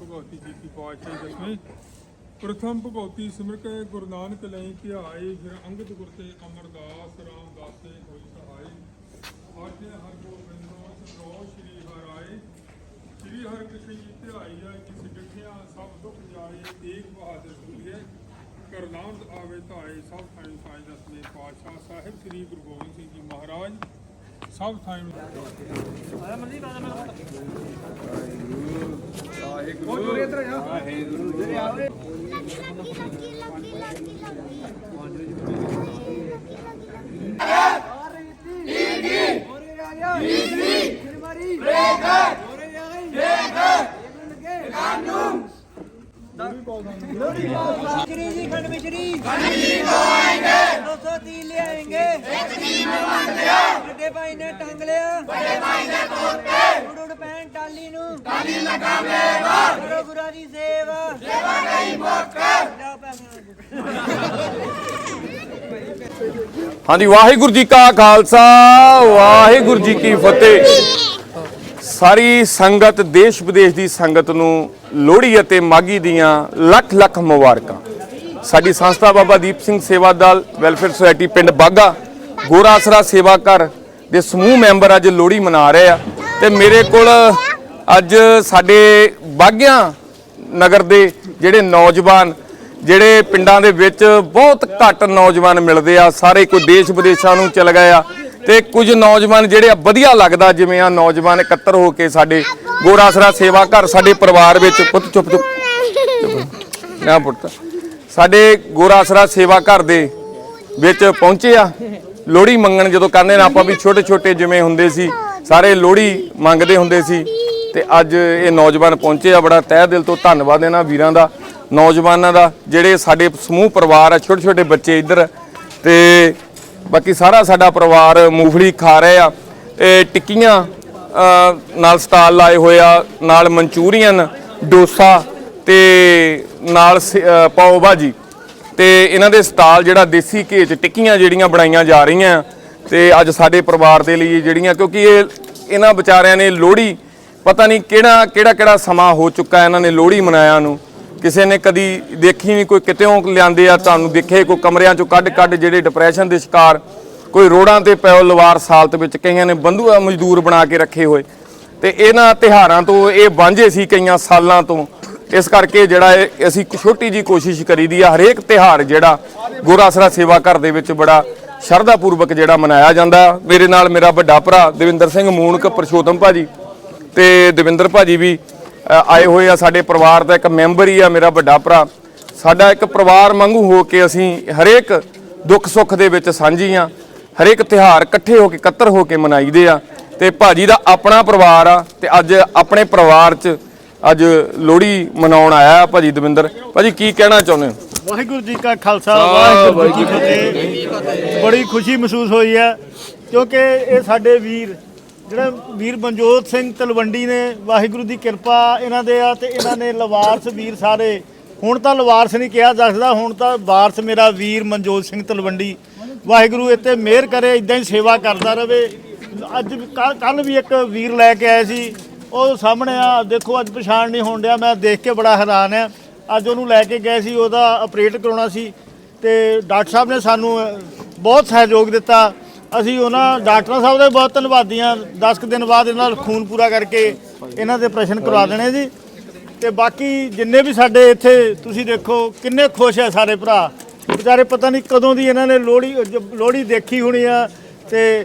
ਭਗਵਤੀ ਜੀ ਕੀ ਪਾਤਸ਼ਾਹੀ ਦਸਵੇਂ ਪ੍ਰਥਮ ਭਗਵਤੀ ਸਿਮਰ ਕੇ ਗੁਰੂ ਨਾਨਕ ਲੈ ਧਿਆਏ ਫਿਰ ਅੰਗਦ ਗੁਰ ਤੇ ਅਮਰਦਾਸ ਰਾਮਦਾਸ ਤੇ ਹੋਈ ਸਹਾਈ ਆਜੇ ਹਰ ਗੋਬਿੰਦੋ ਸ੍ਰੀ ਹਰਿ ਕ੍ਰਿਸ਼ਨ ਜੀ ਧਿਆਈਆ ਕਿਸ ਡਿਠਿਆ ਸਭ ਦੁੱਖ ਜਾਏ ਏਕ ਬਹਾਦਰ ਸੂਏ ਕਰਨਾਮ ਆਵੇ ਧਾਏ ਸਭ ਥਾਈ ਸਾਈ ਦਸਵੇਂ ਪਾਤਸ਼ਾਹ ਸਾਹਿਬ ਸ੍ਰੀ ਗੁਰੂ ਗੋਬਿੰਦ ਸਿੰਘ ਜੀ ਮਹਾਰਾਜ ਸਭ ਥਾਈ ਲੱਗੀ ਲੱਗੀ ਲੱਗੀ ਲੱਗੀ। ਹਾਂਜੀ, ਵਾਹਿਗੁਰੂ ਜੀ ਕਾ ਖਾਲਸਾ, ਵਾਹਿਗੁਰੂ ਜੀ ਕੀ ਫਤਿਹ। ਸਾਰੀ ਸੰਗਤ ਦੇਸ਼ ਵਿਦੇਸ਼ ਦੀ ਸੰਗਤ ਨੂੰ ਲੋਹੜੀ ਅਤੇ ਮਾਗੀ ਦੀਆਂ ਲੱਖ ਲੱਖ ਮੁਬਾਰਕਾਂ। ਸਾਡੀ ਸੰਸਥਾ ਬਾਬਾ ਦੀਪ ਸਿੰਘ ਸੇਵਾ ਦਲ, ਵੈਲਫੇਅਰ ਸੁਸਾਇਟੀ ਪਿੰਡ ਬਾਗਾ, ਗੋਰਾਸਰਾ ਸੇਵਾ ਘਰ ਦੇ ਸਮੂਹ ਮੈਂਬਰ ਅੱਜ ਲੋਹੜੀ ਮਨਾ ਰਹੇ ਆ। ਤੇ ਮੇਰੇ ਕੋਲ ਅੱਜ ਸਾਡੇ ਬਾਗਿਆਂ ਨਗਰ ਦੇ ਜਿਹੜੇ ਨੌਜਵਾਨ, ਜਿਹੜੇ ਪਿੰਡਾਂ ਦੇ ਵਿੱਚ ਬਹੁਤ ਘੱਟ ਨੌਜਵਾਨ ਮਿਲਦੇ ਆ, ਸਾਰੇ ਕੋਈ ਦੇਸ਼ ਵਿਦੇਸ਼ਾਂ ਨੂੰ ਚਲ ਗਏ ਆ, ਤੇ ਕੁਝ ਨੌਜਵਾਨ ਜਿਹੜੇ ਆ ਵਧੀਆ ਲੱਗਦਾ, ਜਿਵੇਂ ਆ ਨੌਜਵਾਨ ਇਕੱਤਰ ਹੋ ਕੇ ਸਾਡੇ ਗੋਰਾਸਰਾ ਸੇਵਾ ਘਰ ਸਾਡੇ ਪਰਿਵਾਰ ਵਿੱਚ, ਪੁੱਤ ਚੁੱਪ ਚੁੱਪ। ਨਾ ਪੁੱਤ। ਸਾਡੇ ਗੋਰਾਸਰਾ ਸੇਵਾ ਘਰ ਦੇ ਵਿੱਚ ਪਹੁੰਚੇ ਆ। ਲੋਹੜੀ ਮੰਗਣ ਜਦੋਂ ਕਹਿੰਦੇ ਨਾ ਆਪਾਂ ਵੀ ਛੋਟੇ ਛੋਟੇ ਜਿਵੇਂ ਹੁੰਦੇ ਸੀ, ਸਾਰੇ ਲੋਹੜੀ ਮੰਗਦੇ ਹੁੰਦੇ ਸੀ। ਤੇ ਅੱਜ ਇਹ ਨੌਜਵਾਨ ਪਹੁੰਚੇ ਆ, ਬੜਾ ਤਹਿ ਦਿਲ ਤੋਂ ਧੰਨਵਾਦ ਇਹਨਾਂ ਵੀਰਾਂ ਦਾ, ਨੌਜਵਾਨਾਂ ਦਾ, ਜਿਹੜੇ ਸਾਡੇ ਸਮੂਹ ਪਰਿਵਾਰ ਆ ਛੋਟੇ ਛੋਟੇ ਬੱਚੇ ਇੱਧਰ। ਤੇ ਬਾਕੀ ਸਾਰਾ ਸਾਡਾ ਪਰਿਵਾਰ ਮੂੰਗਫਲੀ ਖਾ ਰਹੇ ਆ। ਤੇ ਟਿੱਕੀਆਂ ਨਾਲ ਸਟਾਲ ਲਾਏ ਹੋਏ ਆ, ਨਾਲ ਮਨਚੂਰੀਅਨ, ਡੋਸਾ ਤੇ ਨਾਲ ਸ- ਪਾਓ ਭਾਜੀ। ਤੇ ਇਹਨਾਂ ਦੇ ਸਟਾਲ ਜਿਹੜਾ ਦੇਸੀ ਘੇ ਚ ਟਿੱਕੀਆਂ ਜਿਹੜੀਆਂ ਬਣਾਈਆਂ ਜਾ ਰਹੀਆਂ। ਤੇ ਅੱਜ ਸਾਡੇ ਪਰਿਵਾਰ ਦੇ ਲਈ ਜਿਹੜੀਆਂ, ਕਿਉਂਕਿ ਇਹ, ਇਹਨਾਂ ਵਿਚਾਰਿਆਂ ਨੇ ਲੋਹੜੀ ਪਤਾ ਨਹੀਂ ਕਿਹੜਾ ਕਿਹੜਾ ਕਿਹੜਾ ਸਮਾਂ ਹੋ ਚੁੱਕਾ ਇਹਨਾਂ ਨੇ ਲੋਹੜੀ ਮਨਾਇਆ ਨੂੰ। ਕਿਸੇ ਨੇ ਕਦੀ ਦੇਖੀ ਨਹੀਂ ਕੋਈ ਕਿਤੇੋਂ ਲਿਆਂਦੇ ਆ, ਤੁਹਾਨੂੰ ਦੇਖੇ, ਕੋਈ ਕਮਰਿਆਂ ਚੋਂ ਕੱਢ ਕੱਢ ਜਿਹੜੇ ਡਿਪਰੈਸ਼ਨ ਦੇ ਸ਼ਿਕਾਰ, ਕੋਈ ਰੋੜਾਂ ਤੇ ਪਿਓ ਲਵਾਰ ਸਾਲਤ ਵਿੱਚ ਕਈਆਂ ਨੇ ਬੰਧੂਆ ਮਜ਼ਦੂਰ ਬਣਾ ਕੇ ਰੱਖੇ ਹੋਏ। ਤੇ ਇਹਨਾਂ ਤਿਹਾਰਾਂ ਤੋਂ ਇਹ ਵਾਂਝੇ ਸੀ ਕਈਆਂ ਸਾਲਾਂ ਤੋਂ। ਇਸ ਕਰਕੇ ਜਿਹੜਾ ਇਹ, ਅਸੀਂ ਇੱਕ ਛੋਟੀ ਜੀ ਕੋਸ਼ਿਸ਼ ਕਰੀਦੀ ਆ, ਹਰੇਕ ਤਿਹਾਰ ਜਿਹੜਾ ਗੋਰਾਸਰਾ ਸੇਵਾ ਘਰ ਦੇ ਵਿੱਚ ਬੜਾ ਸ਼ਰਧਾ ਪੂਰਵਕ ਜਿਹੜਾ ਮਨਾਇਆ ਜਾਂਦਾ। ਮੇਰੇ ਨਾਲ ਮੇਰਾ ਵੱਡਾ ਭਰਾ ਦਵਿੰਦਰ ਸਿੰਘ ਮੂਣਕ, ਪਰਸ਼ੋਤਮ ਭਾਜੀ। ਤੇ ਦਵਿੰਦਰ ਭਾਜੀ ਵੀ ਆਏ ਹੋਏ ਆ ਸਾਡੇ ਪਰਿਵਾਰ ਦਾ ਇੱਕ ਮੈਂਬਰ ਹੀ ਆ ਮੇਰਾ ਵੱਡਾ ਭਰਾ। ਸਾਡਾ ਇੱਕ ਪਰਿਵਾਰ ਵਾਂਗੂ ਹੋ ਕੇ ਅਸੀਂ ਹਰੇਕ ਦੁੱਖ ਸੁੱਖ ਦੇ ਵਿੱਚ ਸਾਂਝੀ ਆ। ਹਰੇਕ ਤਿਹਾਰ ਇਕੱਠੇ ਹੋ ਕੇ ਇਕੱਤਰ ਹੋ ਕੇ ਮਨਾਈਦੇ ਆ। ਤੇ ਭਾਜੀ ਦਾ ਆਪਣਾ ਪਰਿਵਾਰ ਆ ਤੇ ਅੱਜ ਆਪਣੇ ਪਰਿਵਾਰ 'ਚ ਅੱਜ ਲੋਹੜੀ ਮਨਾਉਣ ਆਇਆ ਭਾਜੀ ਦਵਿੰਦਰ। ਭਾਜੀ ਕੀ ਕਹਿਣਾ ਚਾਹੁੰਦੇ ਹੋ? ਵਾਹਿਗੁਰੂ ਜੀ ਕਾ ਖਾਲਸਾ ਵਾਹਿਗੁਰੂ ਜੀ ਕੀ ਫਤਿਹ। ਬੜੀ ਖੁਸ਼ੀ ਮਹਿਸੂਸ ਹੋਈ ਹੈ ਕਿਉਂਕਿ ਇਹ ਸਾਡੇ ਵੀਰ ਜਿਹੜਾ ਵੀਰ ਮਨਜੋਤ ਸਿੰਘ ਤਲਵੰਡੀ ਨੇ, ਵਾਹਿਗੁਰੂ ਦੀ ਕਿਰਪਾ ਇਹਨਾਂ ਦੇ ਆ ਤੇ ਇਹਨਾਂ ਨੇ ਲਵਾਰਸ ਵੀਰ ਸਾਰੇ। ਹੁਣ ਤਾਂ ਲਵਾਰਸ ਨਹੀਂ ਕਿਹਾ ਜਾ ਹੁਣ ਤਾਂ ਵਾਰਸ ਮੇਰਾ ਵੀਰ ਮਨਜੋਤ ਸਿੰਘ ਤਲਵੰਡੀ। ਵਾਹਿਗੁਰੂ ਇੱਥੇ ਮਿਹਰ ਕਰੇ ਇਦਾਂ ਹੀ ਸੇਵਾ ਕਰਦਾ ਰਵੇ। ਅੱਜ ਕੱਲ ਵੀ ਇੱਕ ਵੀਰ ਲੈ ਕੇ ਆਏ ਸੀ। ਉਹ ਸਾਹਮਣੇ ਆ, ਦੇਖੋ ਅੱਜ ਪਛਾਣ ਨਹੀਂ ਹੋਣ ਡਿਆ, ਮੈਂ ਦੇਖ ਕੇ ਬੜਾ ਹੈਰਾਨ ਆ। ਅੱਜ ਉਹਨੂੰ ਲੈ ਕੇ ਗਏ ਸੀ, ਉਹਦਾ ਆਪਰੇਟ ਕਰਾਉਣਾ ਸੀ। ਤੇ ਡਾਕਟਰ ਸਾਹਿਬ ਨੇ ਸਾਨੂੰ ਬਹੁਤ ਸਹਿਯੋਗ ਦਿੱਤਾ। ਅਸੀਂ ਉਹਨਾਂ ਡਾਕਟਰਾਂ ਸਾਹਿਬ ਦੇ ਬਹੁਤ ਧੰਨਵਾਦੀ ਹਾਂ। 10 ਕੁ ਦਿਨ ਬਾਅਦ ਇਹਨਾਂ ਨਾਲ ਖੂਨ ਪੂਰਾ ਕਰਕੇ ਇਹਨਾਂ ਦੇ ਪ੍ਰਸ਼ਨ ਕਰਵਾ ਦੇਣੇ ਜੀ। ਤੇ ਬਾਕੀ ਜਿੰਨੇ ਵੀ ਸਾਡੇ ਇੱਥੇ ਤੁਸੀਂ ਦੇਖੋ, ਕਿੰਨੇ ਖੁਸ਼ ਆ ਸਾਰੇ ਭਰਾ। ਵਿਚਾਰੇ ਪਤਾ ਨਹੀਂ ਕਦੋਂ ਦੀ ਇਹਨਾਂ ਨੇ ਲੋਹੜੀ ਲੋਹੜੀ ਦੇਖੀ ਹੋਣੀ ਆ ਤੇ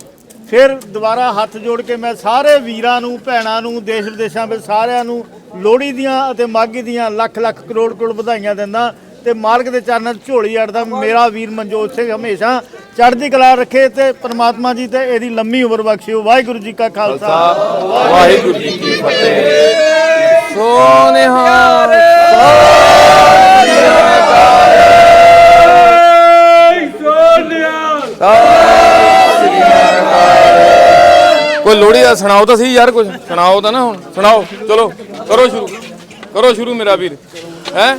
ਫਿਰ ਦੁਬਾਰਾ ਹੱਥ ਜੋੜ ਕੇ ਮੈਂ ਸਾਰੇ ਵੀਰਾਂ ਨੂੰ, ਭੈਣਾਂ ਨੂੰ ਦੇਸ਼ ਵਿਦੇਸ਼ਾਂ ਵਿੱਚ ਸਾਰਿਆਂ ਨੂੰ ਲੋਹੜੀ ਦੀਆਂ ਅਤੇ ਮਾਘੀ ਦੀਆਂ ਲੱਖ ਲੱਖ ਕਰੋੜ ਕਰੋੜ ਵਧਾਈਆਂ ਦਿੰਦਾ। ਤੇ ਮਾਲਕ ਦੇ ਚਰਨਾਂ 'ਚ ਝੋਲੀ ਅੜਦਾ। ਮੇਰਾ ਵੀਰ ਮਨਜੋਤ ਸਿੰਘ ਹਮੇਸ਼ਾ ਚੜ੍ਹਦੀ ਕਲਾ ਰੱਖੇ ਤੇ ਪ੍ਰਮਾਤਮਾ ਜੀ ਤੇ ਇਹਦੀ ਲੰਮੀ ਉਮਰ ਬਖਸ਼ਿਓ ਵਾਹਿਗੁਰੂ ਜੀ ਕਾ ਖਾਲਸਾ। ਵਾਹਿਗੁਰੂ ਜੀ ਕੀ ਫਤਿਹ। ਸੋਨਿਹਾਰ ਕੋਈ ਲੋਹੜੀ ਦਾ ਸੁਣਾਓ ਤਾਂ ਸਹੀ ਯਾਰ ਕੁਝ ਸੁਣਾਓ ਤਾਂ ਨਾ ਹੁਣ। ਸੁਣਾਓ। ਚਲੋ ਕਰੋ ਸ਼ੁਰੂ। ਕਰੋ ਸ਼ੁਰੂ ਮੇਰਾ ਵੀਰ। ਹੈ?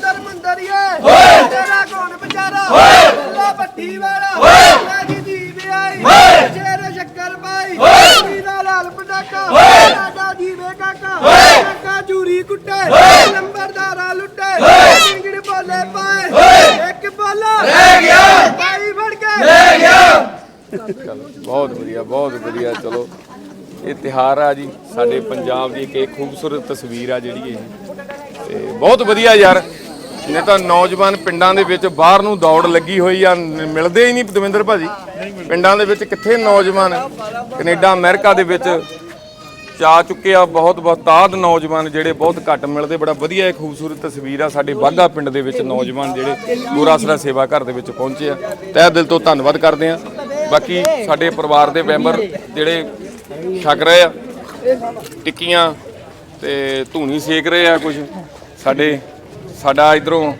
ਤੇਰਾ ਕੌਣ ਵਿਚਾਰਾ? ਓਏ। ਅੱਲਾ ਪੱਟੀ ਵਾਲਾ। ਓਏ। ਜੀ ਦੀ ਵਿਆਈ ਓਏ। ਸ਼ੇਰ ਸ਼ੱਕਰ ਪਾਈ। ਓਏ। ਦਾ ਲਾਲ ਪਟਾਕਾ। ਓਏ। ਸਾਡਾ ਜੀਵੇ ਕਾਕਾ। ਓਏ। ਕਾਕਾ ਚੂਰੀ ਕੁੱਟੇ। ਓਏ। ਨੰਬਰਦਾਰਾ ਲੁੱਟੇ। ਓਏ। ਸਿੰਗੜ ਬੋਲੇ ਪਾਏ। ਓਏ। ਇੱਕ ਬੋਲਾ। ਰਹਿ ਗਿਆ। ਭਾਈ ਫੜ ਕੇ। ਲੈ ਗਿਆ। ਬਹੁਤ ਵਧੀਆ ਬਹੁਤ ਵਧੀਆ। ਚਲੋ ਇਹ ਤਿਹਾਰ ਆ ਜੀ। ਸਾਡੇ ਪੰਜਾਬ ਦੀ ਇੱਕ ਇਹ ਖੂਬਸੂਰਤ ਤਸਵੀਰ ਆ ਜਿਹੜੀ ਇਹ। ਤੇ ਬਹੁਤ ਵਧੀਆ ਯਾਰ। ਨਹੀਂ ਤਾਂ ਨੌਜਵਾਨ ਪਿੰਡਾਂ ਦੇ ਵਿੱਚ ਬਾਹਰ ਨੂੰ ਦੌੜ ਲੱਗੀ ਹੋਈ ਆ ਮਿਲਦੇ ਹੀ ਨਹੀਂ ਦਵਿੰਦਰ ਭਾਜੀ। ਪਿੰਡਾਂ ਦੇ ਵਿੱਚ ਕਿੱਥੇ ਨੌਜਵਾਨ ਕੈਨੇਡਾ, ਅਮਰੀਕਾ ਦੇ ਵਿੱਚ ਚਾ ਚੁੱਕੇ ਆ, ਬਹੁਤ ਬਹੁਤਾਦ ਨੌਜਵਾਨ ਜਿਹੜੇ ਬਹੁਤ ਘੱਟ ਮਿਲਦੇ, ਬੜਾ ਵਧੀਆ ਇੱਕ ਖੂਬਸੂਰਤ ਤਸਵੀਰ ਆ ਸਾਡੇ ਬਾਗਾ ਪਿੰਡ ਦੇ ਵਿੱਚ ਨੌਜਵਾਨ ਜਿਹੜੇ ਗੁਰਾਸਰਾ ਸੇਵਾ ਘਰ ਦੇ ਵਿੱਚ ਪਹੁੰਚੇ ਆ। ਤਹਿ ਦਿਲ ਤੋਂ ਧੰਨਵਾਦ ਕਰਦੇ ਆ। ਬਾਕੀ ਸਾਡੇ ਪਰਿਵਾਰ ਦੇ ਮੈਂਬਰ ਜਿਹੜੇ ਛਕ ਰਹੇ ਆ, ਟਿੱਕੀਆਂ ਤੇ ਧੂਣੀ ਸੇਕ ਰਹੇ ਆ ਕੁਝ ਸਾਡੇ ਸਾਡਾ ਇਧਰੋਂ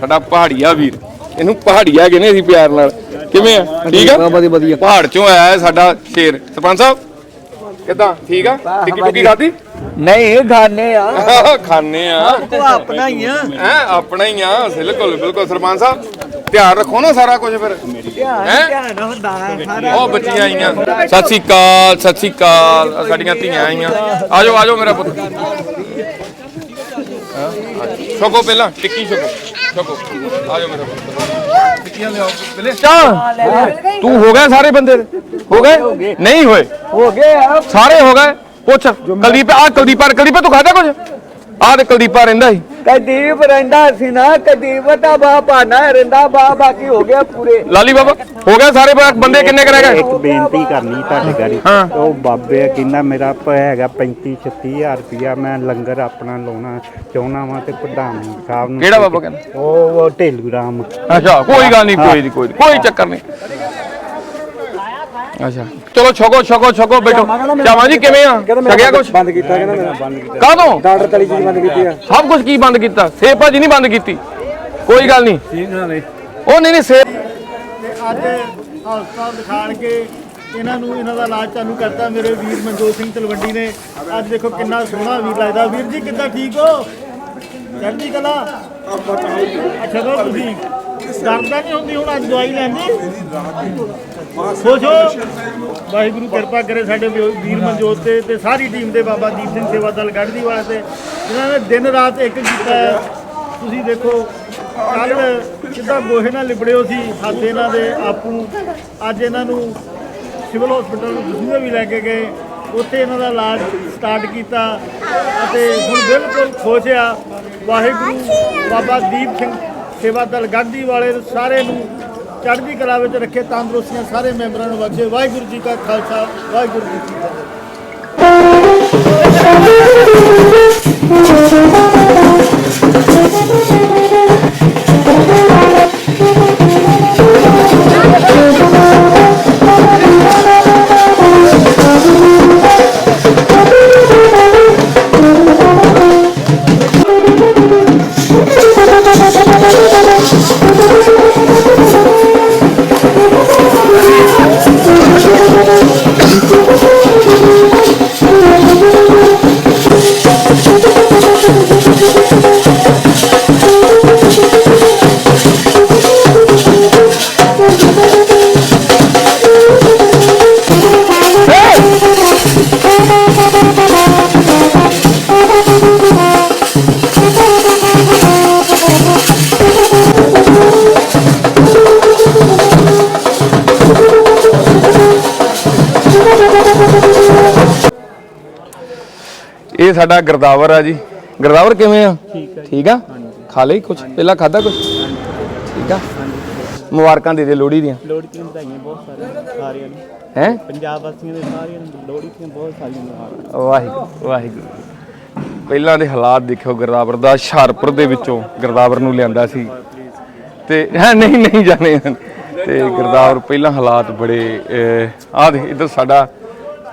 ਸਾਡਾ ਪਹਾੜੀਆ ਵੀਰ। ਇਹਨੂੰ ਪਹਾੜੀਆ ਕਹਿੰਦੇ ਅਸੀਂ ਪਿਆਰ ਨਾਲ। ਕਿਵੇਂ ਆ? ਠੀਕ ਆ? ਵਧੀਆ ਵਧੀਆ। ਪਹਾੜ ਚੋਂ ਆਇਆ ਹੈ ਸਾਡਾ ਸ਼ੇਰ। ਸਰਪੰਚ ਸਾਹਿਬ ਕਿਦਾਂ? ਠੀਕ ਆ? ਟਿੱਕੀ ਟੁੱਕੀ ਖਾਦੀ ਨਹੀਂ ਗਾਨੇ ਆ। ਖਾਣੇ ਆ। ਉਹ ਆਪਣਾ ਹੀ ਆ। ਹੈ ਆਪਣਾ ਹੀ ਆ। ਬਿਲਕੁਲ ਬਿਲਕੁਲ। ਸਰਪੰਚ ਸਾਹਿਬ ਧਿਆਨ ਰੱਖੋ ਨਾ ਸਾਰਾ ਕੁਝ ਫਿਰ। ਹੈਂ? ਧਿਆਨ ਹੁੰਦਾ ਸਾਰਾ। ਉਹ ਬੱਚੀਆਂ ਆਈਆਂ। ਸਤਿ ਸ੍ਰੀ ਅਕਾਲ ਸਤਿ ਸ੍ਰੀ ਅਕਾਲ। ਸਾਡੀਆਂ ਧੀਆਂ ਆਈਆਂ। ਆਜੋ ਆਜੋ ਮੇਰਾ ਪੁੱਤ। ਛਕੋ ਪਹਿਲਾਂ ਟਿੱਕੀ ਛਕੋ ਛਕੋ ਆਜੋ ਮੇਰਾ ਪੁੱਤ ਟਿੱਕੀਆਂ ਲਿਆਓ ਪਹਿਲੇ ਚਾ ਤੂੰ ਹੋ ਗਿਆ ਸਾਰੇ ਬੰਦੇ? ਹੋ ਗਏ? ਨਹੀਂ ਹੋਏ। ਹੋ ਗਏ ਆ। ਸਾਰੇ ਹੋ ਗਏ? ਪੁੱਛ ਕੁਲਦੀਪ ਆ ਕੁਲਦੀਪਾ ਕੁਲਦੀਪਾ ਤੂੰ ਖਾਦਾ ਕੁਝ ਆ ਤੇ ਕੁਲਦੀਪਾ ਰਹਿੰਦਾ ਸੀ। ਕਦੀਪ ਰਹਿੰਦਾ ਸੀ ਨਾ ਕਦੀਪ ਦਾ ਬਾਬਾ ਨਾ ਰਹਿੰਦਾ ਬਾ ਬਾਕੀ ਹੋ ਗਿਆ ਪੂਰੇ। ਲਾਲੀ ਬਾਬਾ ਹੋ ਗਿਆ ਸਾਰੇ ਬ- ਬੰਦੇ ਕਿੰਨੇ ਕੁ ਰਹਿ ਗਏ? ਇੱਕ ਬੇਨਤੀ ਕਰਨੀ ਤੁਹਾਡੇ ਗਾੜੀ। ਹਾਂ। ਉਹ ਬਾਬੇ ਕਹਿੰਦਾ ਮੇਰਾ ਪ- ਹੈਗਾ 35 36000 ਰੁਪਇਆ ਮੈਂ ਲੰਗਰ ਆਪਣਾ ਲਾਉਣਾ ਚਾਹੁੰਦਾ ਵਾਂ ਤੇ ਪ੍ਰਧਾਨ ਸਾਹਿਬ ਨੂੰ ਕਿਹੜਾ ਬਾਬਾ ਕਹਿੰਦਾ? ਉਹ ਉਹ ਢੇਲੂ ਰਾਮ। ਅੱਛਾ ਕੋਈ ਗੱਲ ਨਹੀਂ ਕੋਈ ਨਹੀਂ ਕੋਈ ਨੀ, ਕੋਈ ਚੱਕਰ ਨਹੀਂ। ਅੱਛਾ। ਚਲੋ ਛਕੋ ਛਕੋ ਛਕੋ ਬੈਠੋ। ਚਾਵਾ ਜੀ ਕਿਵੇਂ ਆ? ਛਕਿਆ ਕੁਛ? ਬੰਦ ਕੀਤਾ ਕਹਿੰਦਾ ਮੇਰਾ ਬੰਦ ਕੀਤਾ। ਕਾਹਦੋਂ? ਡਾਕਟਰ ਤਲੀ ਚੀਜ਼ ਬੰਦ ਕੀਤੀ ਆ। ਸਭ ਕੁਝ ਕੀ ਬੰਦ ਕੀਤਾ? ਸੇਬ ਭਾਜੀ ਨਹੀਂ ਬੰਦ ਕੀਤੀ? ਕੋਈ ਗੱਲ ਨਹੀਂ। ਉਹ ਨਹੀਂ ਨਹੀਂ ਸੇਬ ਤੇ ਅੱਜ ਹਸਪਤਾਲ ਦਿਖਾਣ ਕੇ ਇਹਨਾਂ ਨੂੰ ਇਹਨਾਂ ਦਾ ਇਲਾਜ ਚਾਲੂ ਕਰਤਾ ਮੇਰੇ ਵੀਰ ਮਨਜੋਤ ਸਿੰਘ ਤਲਵੰਡੀ ਨੇ। ਅੱਜ ਦੇਖੋ ਕਿੰਨਾ ਸੋਹਣਾ ਵੀਰ ਲੱਗਦਾ। ਵੀਰ ਜੀ ਕਿੱਦਾਂ ਠੀਕ ਹੋ? ਚੜ੍ਹਦੀ ਕਲਾ ਅੱਛਾ ਤੁਸੀਂ ਦਰਦ ਨਹੀਂ ਹੁੰਦੀ ਹੁਣ ਅੱਜ ਦਵਾਈ ਲੈਂਦੀ ਖੁਸ਼ ਹੋ। ਵਾਹਿਗੁਰੂ ਕਿਰਪਾ ਕਰੇ ਸਾਡੇ ਵੀਰ ਮਨਜੋਤ ਤੇ ਤੇ ਸਾਰੀ ਟੀਮ ਦੇ ਬਾਬਾ ਦੀਪ ਸਿੰਘ ਸੇਵਾ ਦਲ ਗੜ੍ਹਦੀ ਵਾਸਤੇ। ਜਿਨ੍ਹਾਂ ਨੇ ਦਿਨ ਰਾਤ ਇੱਕ ਕੀਤਾ ਹੈ। ਤੁਸੀਂ ਦੇਖੋ ਕੱਲ ਕਿੱਦਾਂ ਗੋਹੇ ਨਾਲ ਲਿਬੜਿਓ ਸੀ, ਹੱਥ ਇਹਨਾਂ ਦੇ ਆਪੂ। ਅੱਜ ਇਹਨਾਂ ਨੂੰ ਸਿਵਲ ਹਸਪੀਟਲ ਦਸੂਹੇ ਵੀ ਲੈ ਕੇ ਗਏ। ਉੱਥੇ ਇਹਨਾਂ ਦਾ ਇਲਾਜ ਸਟਾਰਟ ਕੀਤਾ ਅਤੇ ਹੁਣ ਬਿਲਕੁਲ ਖੁਸ਼ ਆ। ਵਾਹਿਗੁਰੂ ਬਾਬਾ ਦੀਪ ਸਿੰਘ ਸੇਵਾ ਦਲ ਗਾਂਧੀ ਵਾਲੇ ਸਾਰੇ ਨੂੰ ਚੜ੍ਹਦੀ ਕਲਾ ਵਿੱਚ ਰੱਖੇ ਤੰਦਰੁਸਤੀਆਂ ਸਾਰੇ ਮੈਂਬਰਾਂ ਨੂੰ ਬਖਸ਼ੇ। ਵਾਹਿਗੁਰੂ ਜੀ ਕਾ ਖਾਲਸਾ, ਵਾਹਿਗੁਰੂ ਜੀ ਕੀ ਫਤਿਹ। ਸਾਡਾ ਗਰਦਾਵਰ ਆ ਜੀ। ਗਰਦਾਵਰ ਕਿਵੇਂ ਆ? ਠੀਕ ਆ ਖਾ ਲਈ ਕੁਝ ਪਹਿਲਾਂ ਖਾਦਾ ਕੁਝ ਠੀਕ ਆ। ਮੁਬਾਰਕਾਂ ਦੇ ਦੇ ਲੋਹੜੀ ਦੀਆਂ। ਦੀਆਂ ਵਧਾਈਆਂ ਬਹੁਤ ਸਾਰੀਆਂ ਸਾਰਿਆਂ ਨੂੰ। ਹੈ? ਪੰਜਾਬ ਵਾਸੀਆਂ ਦੇ ਸਾਰਿਆਂ ਨੂੰ ਲੋੜੀ ਦੀਆਂ ਬਹੁਤ ਸਾਰੀਆਂ ਮੁਬਾਰਕਾਂ ਵਾਹਿਗੁਰੂ ਵਾਹਿਗੁਰੂ। ਪਹਿਲਾਂ ਦੇ ਹਾਲਾਤ ਦੇਖਿਓ ਗਰਦਾਵਰ ਦਾ ਹੁਸ਼ਿਆਰਪੁਰ ਦੇ ਵਿੱਚੋਂ ਗਰਦਾਵਰ ਨੂੰ ਲਿਆਂਦਾ ਸੀ। ਤੇ ਹਾਂ ਨਹੀਂ ਨਹੀਂ ਜਾਣੇ। ਤੇ ਗਰਦਾਵਰ ਪਹਿਲਾਂ ਹਾਲਾਤ ਬੜੇ ਆਹ ਦੇ ਇਧਰ ਸਾਡਾ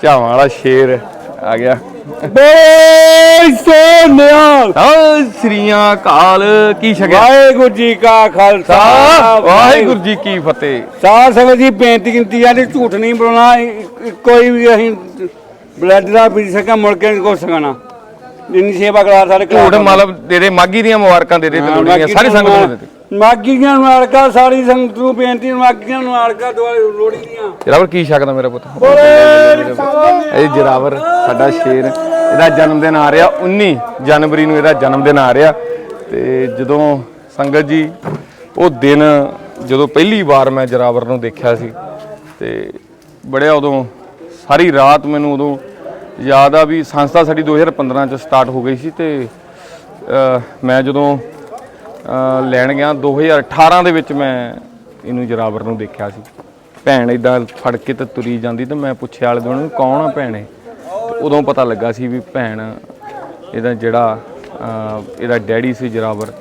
ਝਾਵਾਂ ਵਾਲਾ ਸ਼ੇਰ ਆ ਗਿਆ। ਬੇ ਸੋਨਿਆ। ਸਤਿ ਸ੍ਰੀਆਂ ਕਾਲ ਕੀ ਛਕਿਆ? ਵਾਹਿਗੁਰੂ ਜੀ ਕਾ ਖਾਲਸਾ ਵਾਹਿਗੁਰੂ ਜੀ ਕੀ ਫਤਿਹ। ਸਾਧ ਸੰਗਤ ਦੀ ਬੇਨਤੀ ਕੀਤੀ ਆ ਕਿ ਝੂਠ ਨਹੀਂ ਬੋਲਣਾ ਕੋਈ ਵੀ ਅਸੀਂ ਬਲੱਡ ਦਾ ਪੀ ਸਕਾਂ ਮੁੜ ਕੇ ਨਹੀਂ ਕੋ ਸਕਾਣਾ ਜਿੰਨੀ ਸੇਵਾ ਕਰਾ ਸਾਰੇ ਝੂਠ ਮਤਲਬ ਦੇ ਦੇ ਮਾਗੀ ਦੀਆਂ ਮੁਬਾਰਕਾਂ ਦੇ ਦੇ ਤੇ ਹਾਂ, ਲੋੜੀਆਂ ਬਾਕੀ ਸਾਰੀ ਸੰਗਤ ਨੂੰ ਦੇ ਦੇ। ਮਾਗੀਆਂ ਨੂੰ ਆਲਕਾ ਸਾਰੀ ਸੰਗਤ ਨੂੰ ਬੇਨਤੀ ਮਾਗੀਆਂ ਨੂੰ ਆਲਕਾ ਦੁਆਲੇ ਲੋੜੀ ਦੀਆਂ। ਜਰਾਵਰ ਕੀ ਸਕਦਾ ਮੇਰਾ ਪੁੱਤ? ਇਹ ਜਰਾਵਰ ਸਾਡਾ ਸ਼ੇਰ। ਇਹਦਾ ਜਨਮ ਦਿਨ ਆ ਰਿਹਾ 19 ਜਨਵਰੀ ਨੂੰ ਇਹਦਾ ਜਨਮ ਦਿਨ ਆ ਰਿਹਾ। ਤੇ ਜਦੋਂ ਸੰਗਤ ਜੀ ਉਹ ਦਿਨ ਜਦੋਂ ਪਹਿਲੀ ਵਾਰ ਮੈਂ ਜਰਾਵਰ ਨੂੰ ਦੇਖਿਆ ਸੀ ਤੇ ਬੜਿਆ ਉਦੋਂ ਸਾਰੀ ਰਾਤ ਮੈਨੂੰ ਉਦੋਂ ਯਾਦ ਆ ਵੀ ਸੰਸਥਾ ਸਾਡੀ 2015 ਚ ਸਟਾਰਟ ਹੋ ਗਈ ਸੀ ਤੇ ਮੈਂ ਜਦੋਂ ਲੈਣ ਗਿਆ। 2018 ਦੇ ਵਿੱਚ ਮੈਂ ਇਹਨੂੰ ਜਰਾਵਰ ਨੂੰ ਦੇਖਿਆ ਸੀ। ਭੈਣ ਇਦਾਂ ਫੜ ਕੇ ਤੇ ਤੁਰੀ ਜਾਂਦੀ ਤੇ ਮੈਂ ਪੁੱਛਿਆ ਵਾਲੇ ਦੁਆਲੇ ਕੌਣ ਆ ਭੈਣ? ਇਹ ਤੇ ਉਦੋਂ ਪਤਾ ਲੱਗਾ ਸੀ ਵੀ ਭੈਣ, ਇਹਦਾ ਜਿਹੜਾ ਇਹਦਾ ਡੈਡੀ ਸੀ ਜਰਾਵਰ,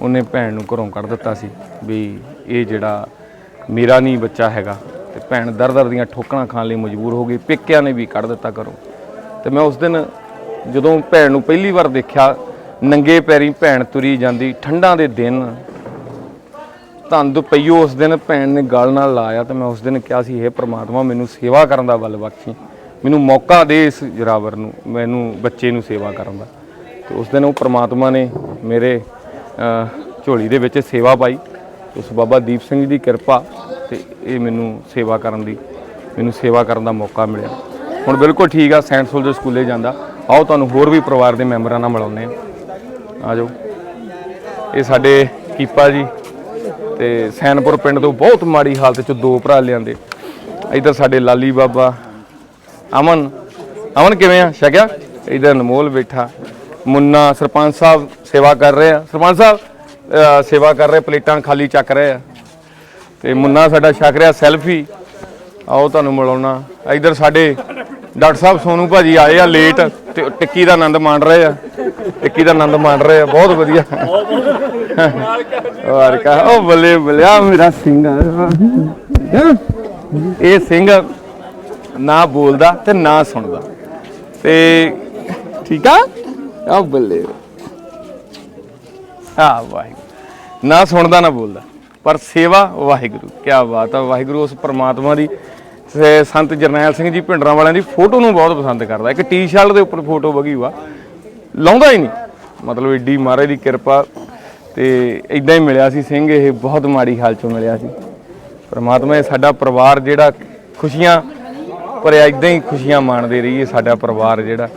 ਉਹਨੇ ਭੈਣ ਨੂੰ ਘਰੋਂ ਕੱਢ ਦਿੱਤਾ ਸੀ ਵੀ ਇਹ ਜਿਹੜਾ ਮੇਰਾ ਨਹੀਂ ਬੱਚਾ ਹੈਗਾ। ਤੇ ਭੈਣ ਦਰ ਦਰ ਦੀਆਂ ਠੋਕਰਾਂ ਖਾਣ ਲਈ ਮਜਬੂਰ ਹੋ ਗਈ, ਪਿੱਕਿਆਂ ਨੇ ਵੀ ਕੱਢ ਦਿੱਤਾ ਘਰੋਂ। ਤੇ ਮੈਂ ਉਸ ਦਿਨ ਜਦੋਂ ਭੈਣ ਨੂੰ ਪਹਿਲੀ ਵਾਰ ਦੇਖਿਆ ਨੰਗੇ ਪੈਰੀ ਭੈਣ ਤੁਰੀ ਜਾਂਦੀ, ਠੰਡਾਂ ਦੇ ਦਿਨ। ਧੰਦ ਪਈਓ ਉਸ ਦਿਨ ਭੈਣ ਨੇ ਗਲ ਨਾਲ ਲਾਇਆ ਤੇ ਮੈਂ ਉਸ ਦਿਨ ਕਿਹਾ ਸੀ ਇਹ ਪ੍ਰਮਾਤਮਾ, ਮੈਨੂੰ ਸੇਵਾ ਕਰਨ ਦਾ ਬਲ ਬਖਸ਼ੀ। ਮੈਨੂੰ ਮੌਕਾ ਦੇ ਇਸ ਜਰਾਵਰ ਨੂੰ, ਮੈਨੂੰ ਬੱਚੇ ਨੂੰ ਸੇਵਾ ਕਰਨ ਦਾ। ਤੇ ਉਸ ਦਿਨ ਉਹ ਪ੍ਰਮਾਤਮਾ ਨੇ ਮੇਰੇ ਝੋਲੀ ਦੇ ਵਿੱਚ ਸੇਵਾ ਪਾਈ। ਉਸ ਬਾਬਾ ਦੀਪ ਸਿੰਘ ਜੀ ਦੀ ਕਿਰਪਾ ਤੇ ਇਹ ਮੈਨੂੰ ਸੇਵਾ ਕਰਨ ਦੀ, ਮੈਨੂੰ ਸੇਵਾ ਕਰਨ ਦਾ ਮੌਕਾ ਮਿਲਿਆ। ਹੁਣ ਬਿਲਕੁਲ ਠੀਕ ਆ, ਸੈਂਟ ਸੋਲਜਰ ਸਕੂਲੇ ਜਾਂਦਾ। ਆਓ, ਤੁਹਾਨੂੰ ਹੋਰ ਵੀ ਪਰਿਵਾਰ ਦੇ ਮੈਂਬਰਾਂ ਨਾਲ ਮਿਲਾਉਂਦੇ ਆ ਆ ਜਾਓ। ਇਹ ਸਾਡੇ ਕੀਪਾ ਜੀ ਤੇ ਸੈਨਪੁਰ ਪਿੰਡ ਤੋਂ ਬਹੁਤ ਮਾੜੀ ਹਾਲਤ ਚ ਦੋ ਭਰਾ ਲਿਆਂਦੇ। ਇਧਰ ਸਾਡੇ ਲਾਲੀ ਬਾਬਾ, ਅਮਨ ਅਮਨ ਕਿਵੇਂ ਆ? ਛਕਿਆ ਇਧਰ ਅਨਮੋਲ ਬੈਠਾ। ਮੁੰਨਾ ਸਰਪੰਚ ਸਾਹਿਬ ਸੇਵਾ ਕਰ ਰਹੇ ਆ। ਸਰਪੰਚ ਸਾਹਿਬ ਸੇਵਾ ਕਰ ਰਹੇ, ਪਲੇਟਾਂ ਖਾਲੀ ਚੱਕ ਰਹੇ ਆ। ਤੇ ਮੁੰਨਾ ਸਾਡਾ ਛਕ ਰਿਹਾ, ਸੈਲਫੀ। ਆਓ ਤੁਹਾਨੂੰ ਮਿਲਾਉਣਾ। ਇਧਰ ਸਾਡੇ ਡਾਕਟਰ ਸਾਹਿਬ ਸੋਨੂ ਭਾਜੀ ਆਏ ਆ ਲੇਟ ਤੇ ਟਿੱਕੀ ਦਾ ਆਨੰਦ ਮਾਣ ਰਹੇ ਆ। ਟਿੱਕੀ ਦਾ ਆਨੰਦ ਮਾਣ ਰਹੇ ਆ, ਬਹੁਤ ਵਧੀਆ। ਵਾਰ ਕਾ ਉਹ ਬੱਲੇ ਬਲਿਆ ਮੇਰਾ ਸਿੰਘ ਇਹ ਸਿੰਘ ਨਾ ਬੋਲਦਾ ਤੇ ਨਾ ਸੁਣਦਾ। ਤੇ ਠੀਕ ਆ? ਆ ਬੱਲੇ। ਆ ਵਾਹਿਗੁਰੂ। ਨਾ ਸੁਣਦਾ, ਨਾ ਬੋਲਦਾ। ਪਰ ਸੇਵਾ ਵਾਹਿਗੁਰੂ ਕੀ ਬਾਤ ਆ। ਵਾਹਿਗੁਰੂ ਉਸ ਪ੍ਰਮਾਤਮਾ ਦੀ ਸੰਤ ਜਰਨੈਲ ਸਿੰਘ ਜੀ ਭਿੰਡਰਾਂ ਵਾਲਿਆਂ ਦੀ ਫੋਟੋ ਨੂੰ ਬਹੁਤ ਪਸੰਦ ਕਰਦਾ। ਇੱਕ ਟੀ-ਸ਼ਰਟ ਦੇ ਉੱਪਰ ਫੋਟੋ ਵਗੀ ਵਾ। ਲਾਉਂਦਾ ਹੀ ਨਹੀਂ। ਮਤਲਬ ਏਡੀ ਮਹਾਰਾਜ ਦੀ ਕਿਰਪਾ ਤੇ ਇਦਾਂ ਹੀ ਮਿਲਿਆ ਸੀ ਸਿੰਘ, ਇਹ ਬਹੁਤ ਮਾੜੀ ਹਾਲ ਚੋਂ ਮਿਲਿਆ ਸੀ। ਪਰਮਾਤਮਾ ਇਹ ਸਾਡਾ ਪਰਿਵਾਰ ਜਿਹੜਾ ਖੁਸ਼ੀਆਂ ਭਰਿਆ ਇਦਾਂ ਹੀ ਖੁਸ਼ੀਆਂ ਮਾਣਦੇ ਰਹੀਏ ਸਾਡਾ ਪਰਿਵਾਰ ਜਿਹੜਾ।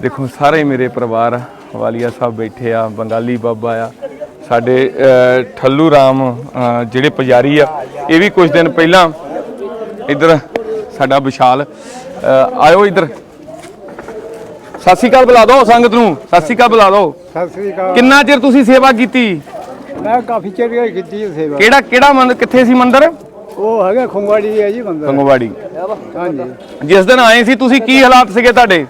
ਦੇਖੋ, ਸਾਰੇ ਮੇਰੇ ਪਰਿਵਾਰ ਵਾਲੀਆ ਸਾਹਿਬ ਬੈਠੇ ਆ, ਬੰਗਾਲੀ ਬਾਬਾ ਆ, ਸਾਡੇ ਠੱਲੂ ਰਾਮ ਜਿਹੜੇ ਪੁਜਾਰੀ ਆ, ਇਹ ਵੀ ਕੁਝ ਦਿਨ ਪਹਿਲਾਂ ਇੱਧਰ ਸਾਡਾ ਵਿਸ਼ਾਲ ਆਇਓ ਇੱਧਰ। ਸਤਿ ਸ਼੍ਰੀ ਅਕਾਲ ਬੁਲਾ ਦਿਓ ਸੰਗਤ ਨੂੰ। ਸਤਿ ਸ਼੍ਰੀ ਅਕਾਲ ਬੁਲਾ ਦਿਓ। ਸਤਿ ਸ੍ਰੀ ਅਕਾਲ। ਕਿੰਨਾ ਚਿਰ ਤੁਸੀਂ ਸੇਵਾ ਕੀਤੀ? ਮੈਂ ਕਾਫੀ ਚਿਰ ਹੀ ਕੀਤੀ ਹੈ ਸੇਵਾ। ਕਿਹੜਾ ਕਿਹੜਾ ਮੰਦ ਕਿੱਥੇ ਸੀ ਮੰਦਿਰ? ਉਹ ਹੈਗਾ ਖੁੰਗਵਾੜੀ ਹੈ ਜੀ ਬੰਦਾ ਗੰਗਵਾੜੀ ਹਾਂਜੀ। ਜਿਸ ਦਿਨ ਆਏ ਸੀ ਤੁਸੀਂ ਕੀ ਹਾਲਾਤ ਸੀਗੇ ਤੁਹਾਡੇ?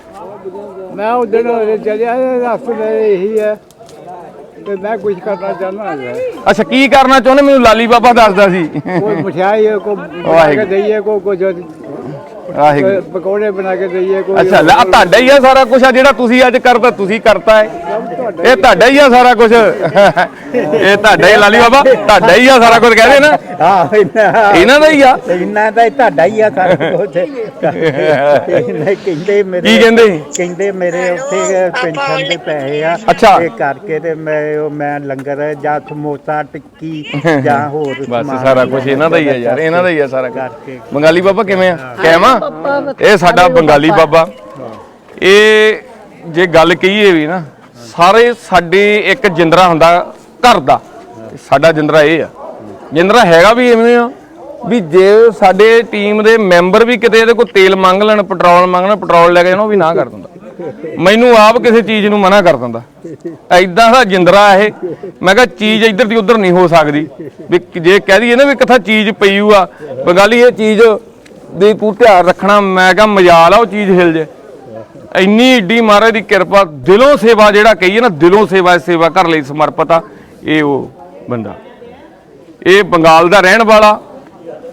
ਮੈਂ ਉਦੋਂ ਚੱਲਿਆ ਰਸਤੇ ਦੇ ਇਹੀ ਹੈ। ਤੇ ਮੈਂ ਕੁਝ ਕਰਨਾ ਚਾਹੁੰਦਾ ਹਾਂ ਅੱਛਾ ਕੀ ਕਰਨਾ ਚਾਹੁੰਦੇ? ਮੈਨੂੰ ਲਾਲੀ ਬਾਬਾ ਦੱਸਦਾ ਸੀ। ਕੋਈ ਮਠਿਆਈ ਕੇ ਵਾਹਿਗੁਰੂ। ਦਈਏ ਕੋਈ ਕੁਝ ਵਾਹਿਗੁਰੂ ਪਕੌੜੇ ਬਣਾ ਕੇ ਦਈਏ ਕੋਈ ਅੱਛਾ ਲੈ ਆਹ ਤੁਹਾਡਾ ਹੀ ਆ ਸਾਰਾ ਕੁਝ ਆ ਜਿਹੜਾ ਤੁਸੀਂ ਅੱਜ ਕਰਦਾ ਤੁਸੀਂ ਕਰਤਾ ਹੈ। ਇਹ ਤੁਹਾਡਾ ਹੀ ਆ ਸਾਰਾ ਕੁਝ ਇਹ ਤੁਹਾਡਾ ਹੀ ਲਾਲੀ ਬਾਬਾ ਤੁਹਾਡਾ ਹੀ ਆ ਸਾਰਾ ਕੁਝ ਕਹਿੰਦੇ ਨਾ। ਹਾਂ ਇਹਨਾਂ ਦਾ। ਹੀ ਆ। ਇੰਨਾ ਤਾਂ ਤੁਹਾਡਾ ਹੀ ਆ ਸਾਰਾ ਕੁਝ। ਕਹਿੰਦੇ ਮੇਰੇ ਕੀ ਕਹਿੰਦੇ? ਕਹਿੰਦੇ ਮੇਰੇ ਉੱਥੇ ਪੈਨਸ਼ਨ ਦੇ ਪੈਸੇ ਆ। ਅੱਛਾ। ਇਹ ਕਰਕੇ ਤੇ ਮੈਂ ਉਹ ਮੈਂ ਲੰਗਰ ਜਾਂ ਸਮੋਸਾ ਟਿੱਕੀ ਜਾਂ ਹੋਰ ਬਸ ਸਮਾਨ ਸਾਰਾ ਕੁਝ ਇਹਨਾਂ ਦਾ ਹੀ ਆ ਯਾਰ ਇਹਨਾਂ ਦਾ ਹੀ ਆ ਸਾਰਾ ਕੁਝ ਕਰਕੇ। ਬੰਗਾਲੀ ਬਾਬਾ ਕਿਵੇਂ ਆ? ਕਹਿਮਾ ਇਹ ਸਾਡਾ ਬੰਗਾਲੀ ਬਾਬਾ। ਇਹ ਜੇ ਗੱਲ ਕਹੀਏ ਵੀ ਨਾ ਸਾਰੇ ਸਾਡੇ ਇੱਕ ਜਿੰਦਰਾ ਹੁੰਦਾ ਘਰ ਦਾ। ਤੇ ਸਾਡਾ ਜਿੰਦਰਾ ਇਹ ਆ। ਜਿੰਦਰਾ ਹੈਗਾ ਵੀ ਐਵੇਂ ਆ ਵੀ ਜੇ ਸਾਡੇ ਟੀਮ ਦੇ ਮੈਂਬਰ ਵੀ ਕਿਤੇ ਇਹਦੇ ਕੋਲ ਤੇਲ ਮੰਗ ਲੈਣ ਪੈਟਰੋਲ ਮੰਗ ਲੈਣ ਪੈਟਰੋਲ ਲੈ ਕੇ ਜਾਣਾ, ਉਹ ਵੀ ਨਾ ਕਰ ਦਿੰਦਾ। ਮੈਨੂੰ ਆਪ ਕਿਸੇ ਚੀਜ਼ ਨੂੰ ਮਨਾ ਕਰ ਦਿੰਦਾ। ਐਦਾਂ ਦਾ ਜਿੰਦਰਾ ਇਹ। ਮੈਂ ਕਿਹਾ ਚੀਜ਼ ਇੱਧਰ ਦੀ ਉੱਧਰ ਨਹੀਂ ਹੋ ਸਕਦੀ। ਵੀ ਜੇ ਕਹਿ ਦਈਏ ਨਾ ਵੀ ਕਿੱਥਾ ਚੀਜ਼ ਪਈ ਆ ਬੰਗਾਲੀ ਇਹ ਚੀਜ਼ ਦੇ ਤੂੰ ਧਿਆਨ ਰੱਖਣਾ, ਮੈਂ ਕਿਹਾ ਮਜਾਲ ਆ ਉਹ ਚੀਜ਼ ਹਿਲ ਜੇ। ਇੰਨੀ ਏਡੀ ਮਹਾਰਾਜ ਦੀ ਕਿਰਪਾ, ਦਿਲੋਂ ਸੇਵਾ ਜਿਹੜਾ ਕਹੀਏ ਨਾ, ਦਿਲੋਂ ਸੇਵਾ ਸੇਵਾ ਘਰ ਲਈ ਸਮਰਪਿਤ ਆ। ਇਹ ਉਹ ਬੰਦਾ। ਇਹ ਬੰਗਾਲ ਦਾ ਰਹਿਣ ਵਾਲਾ,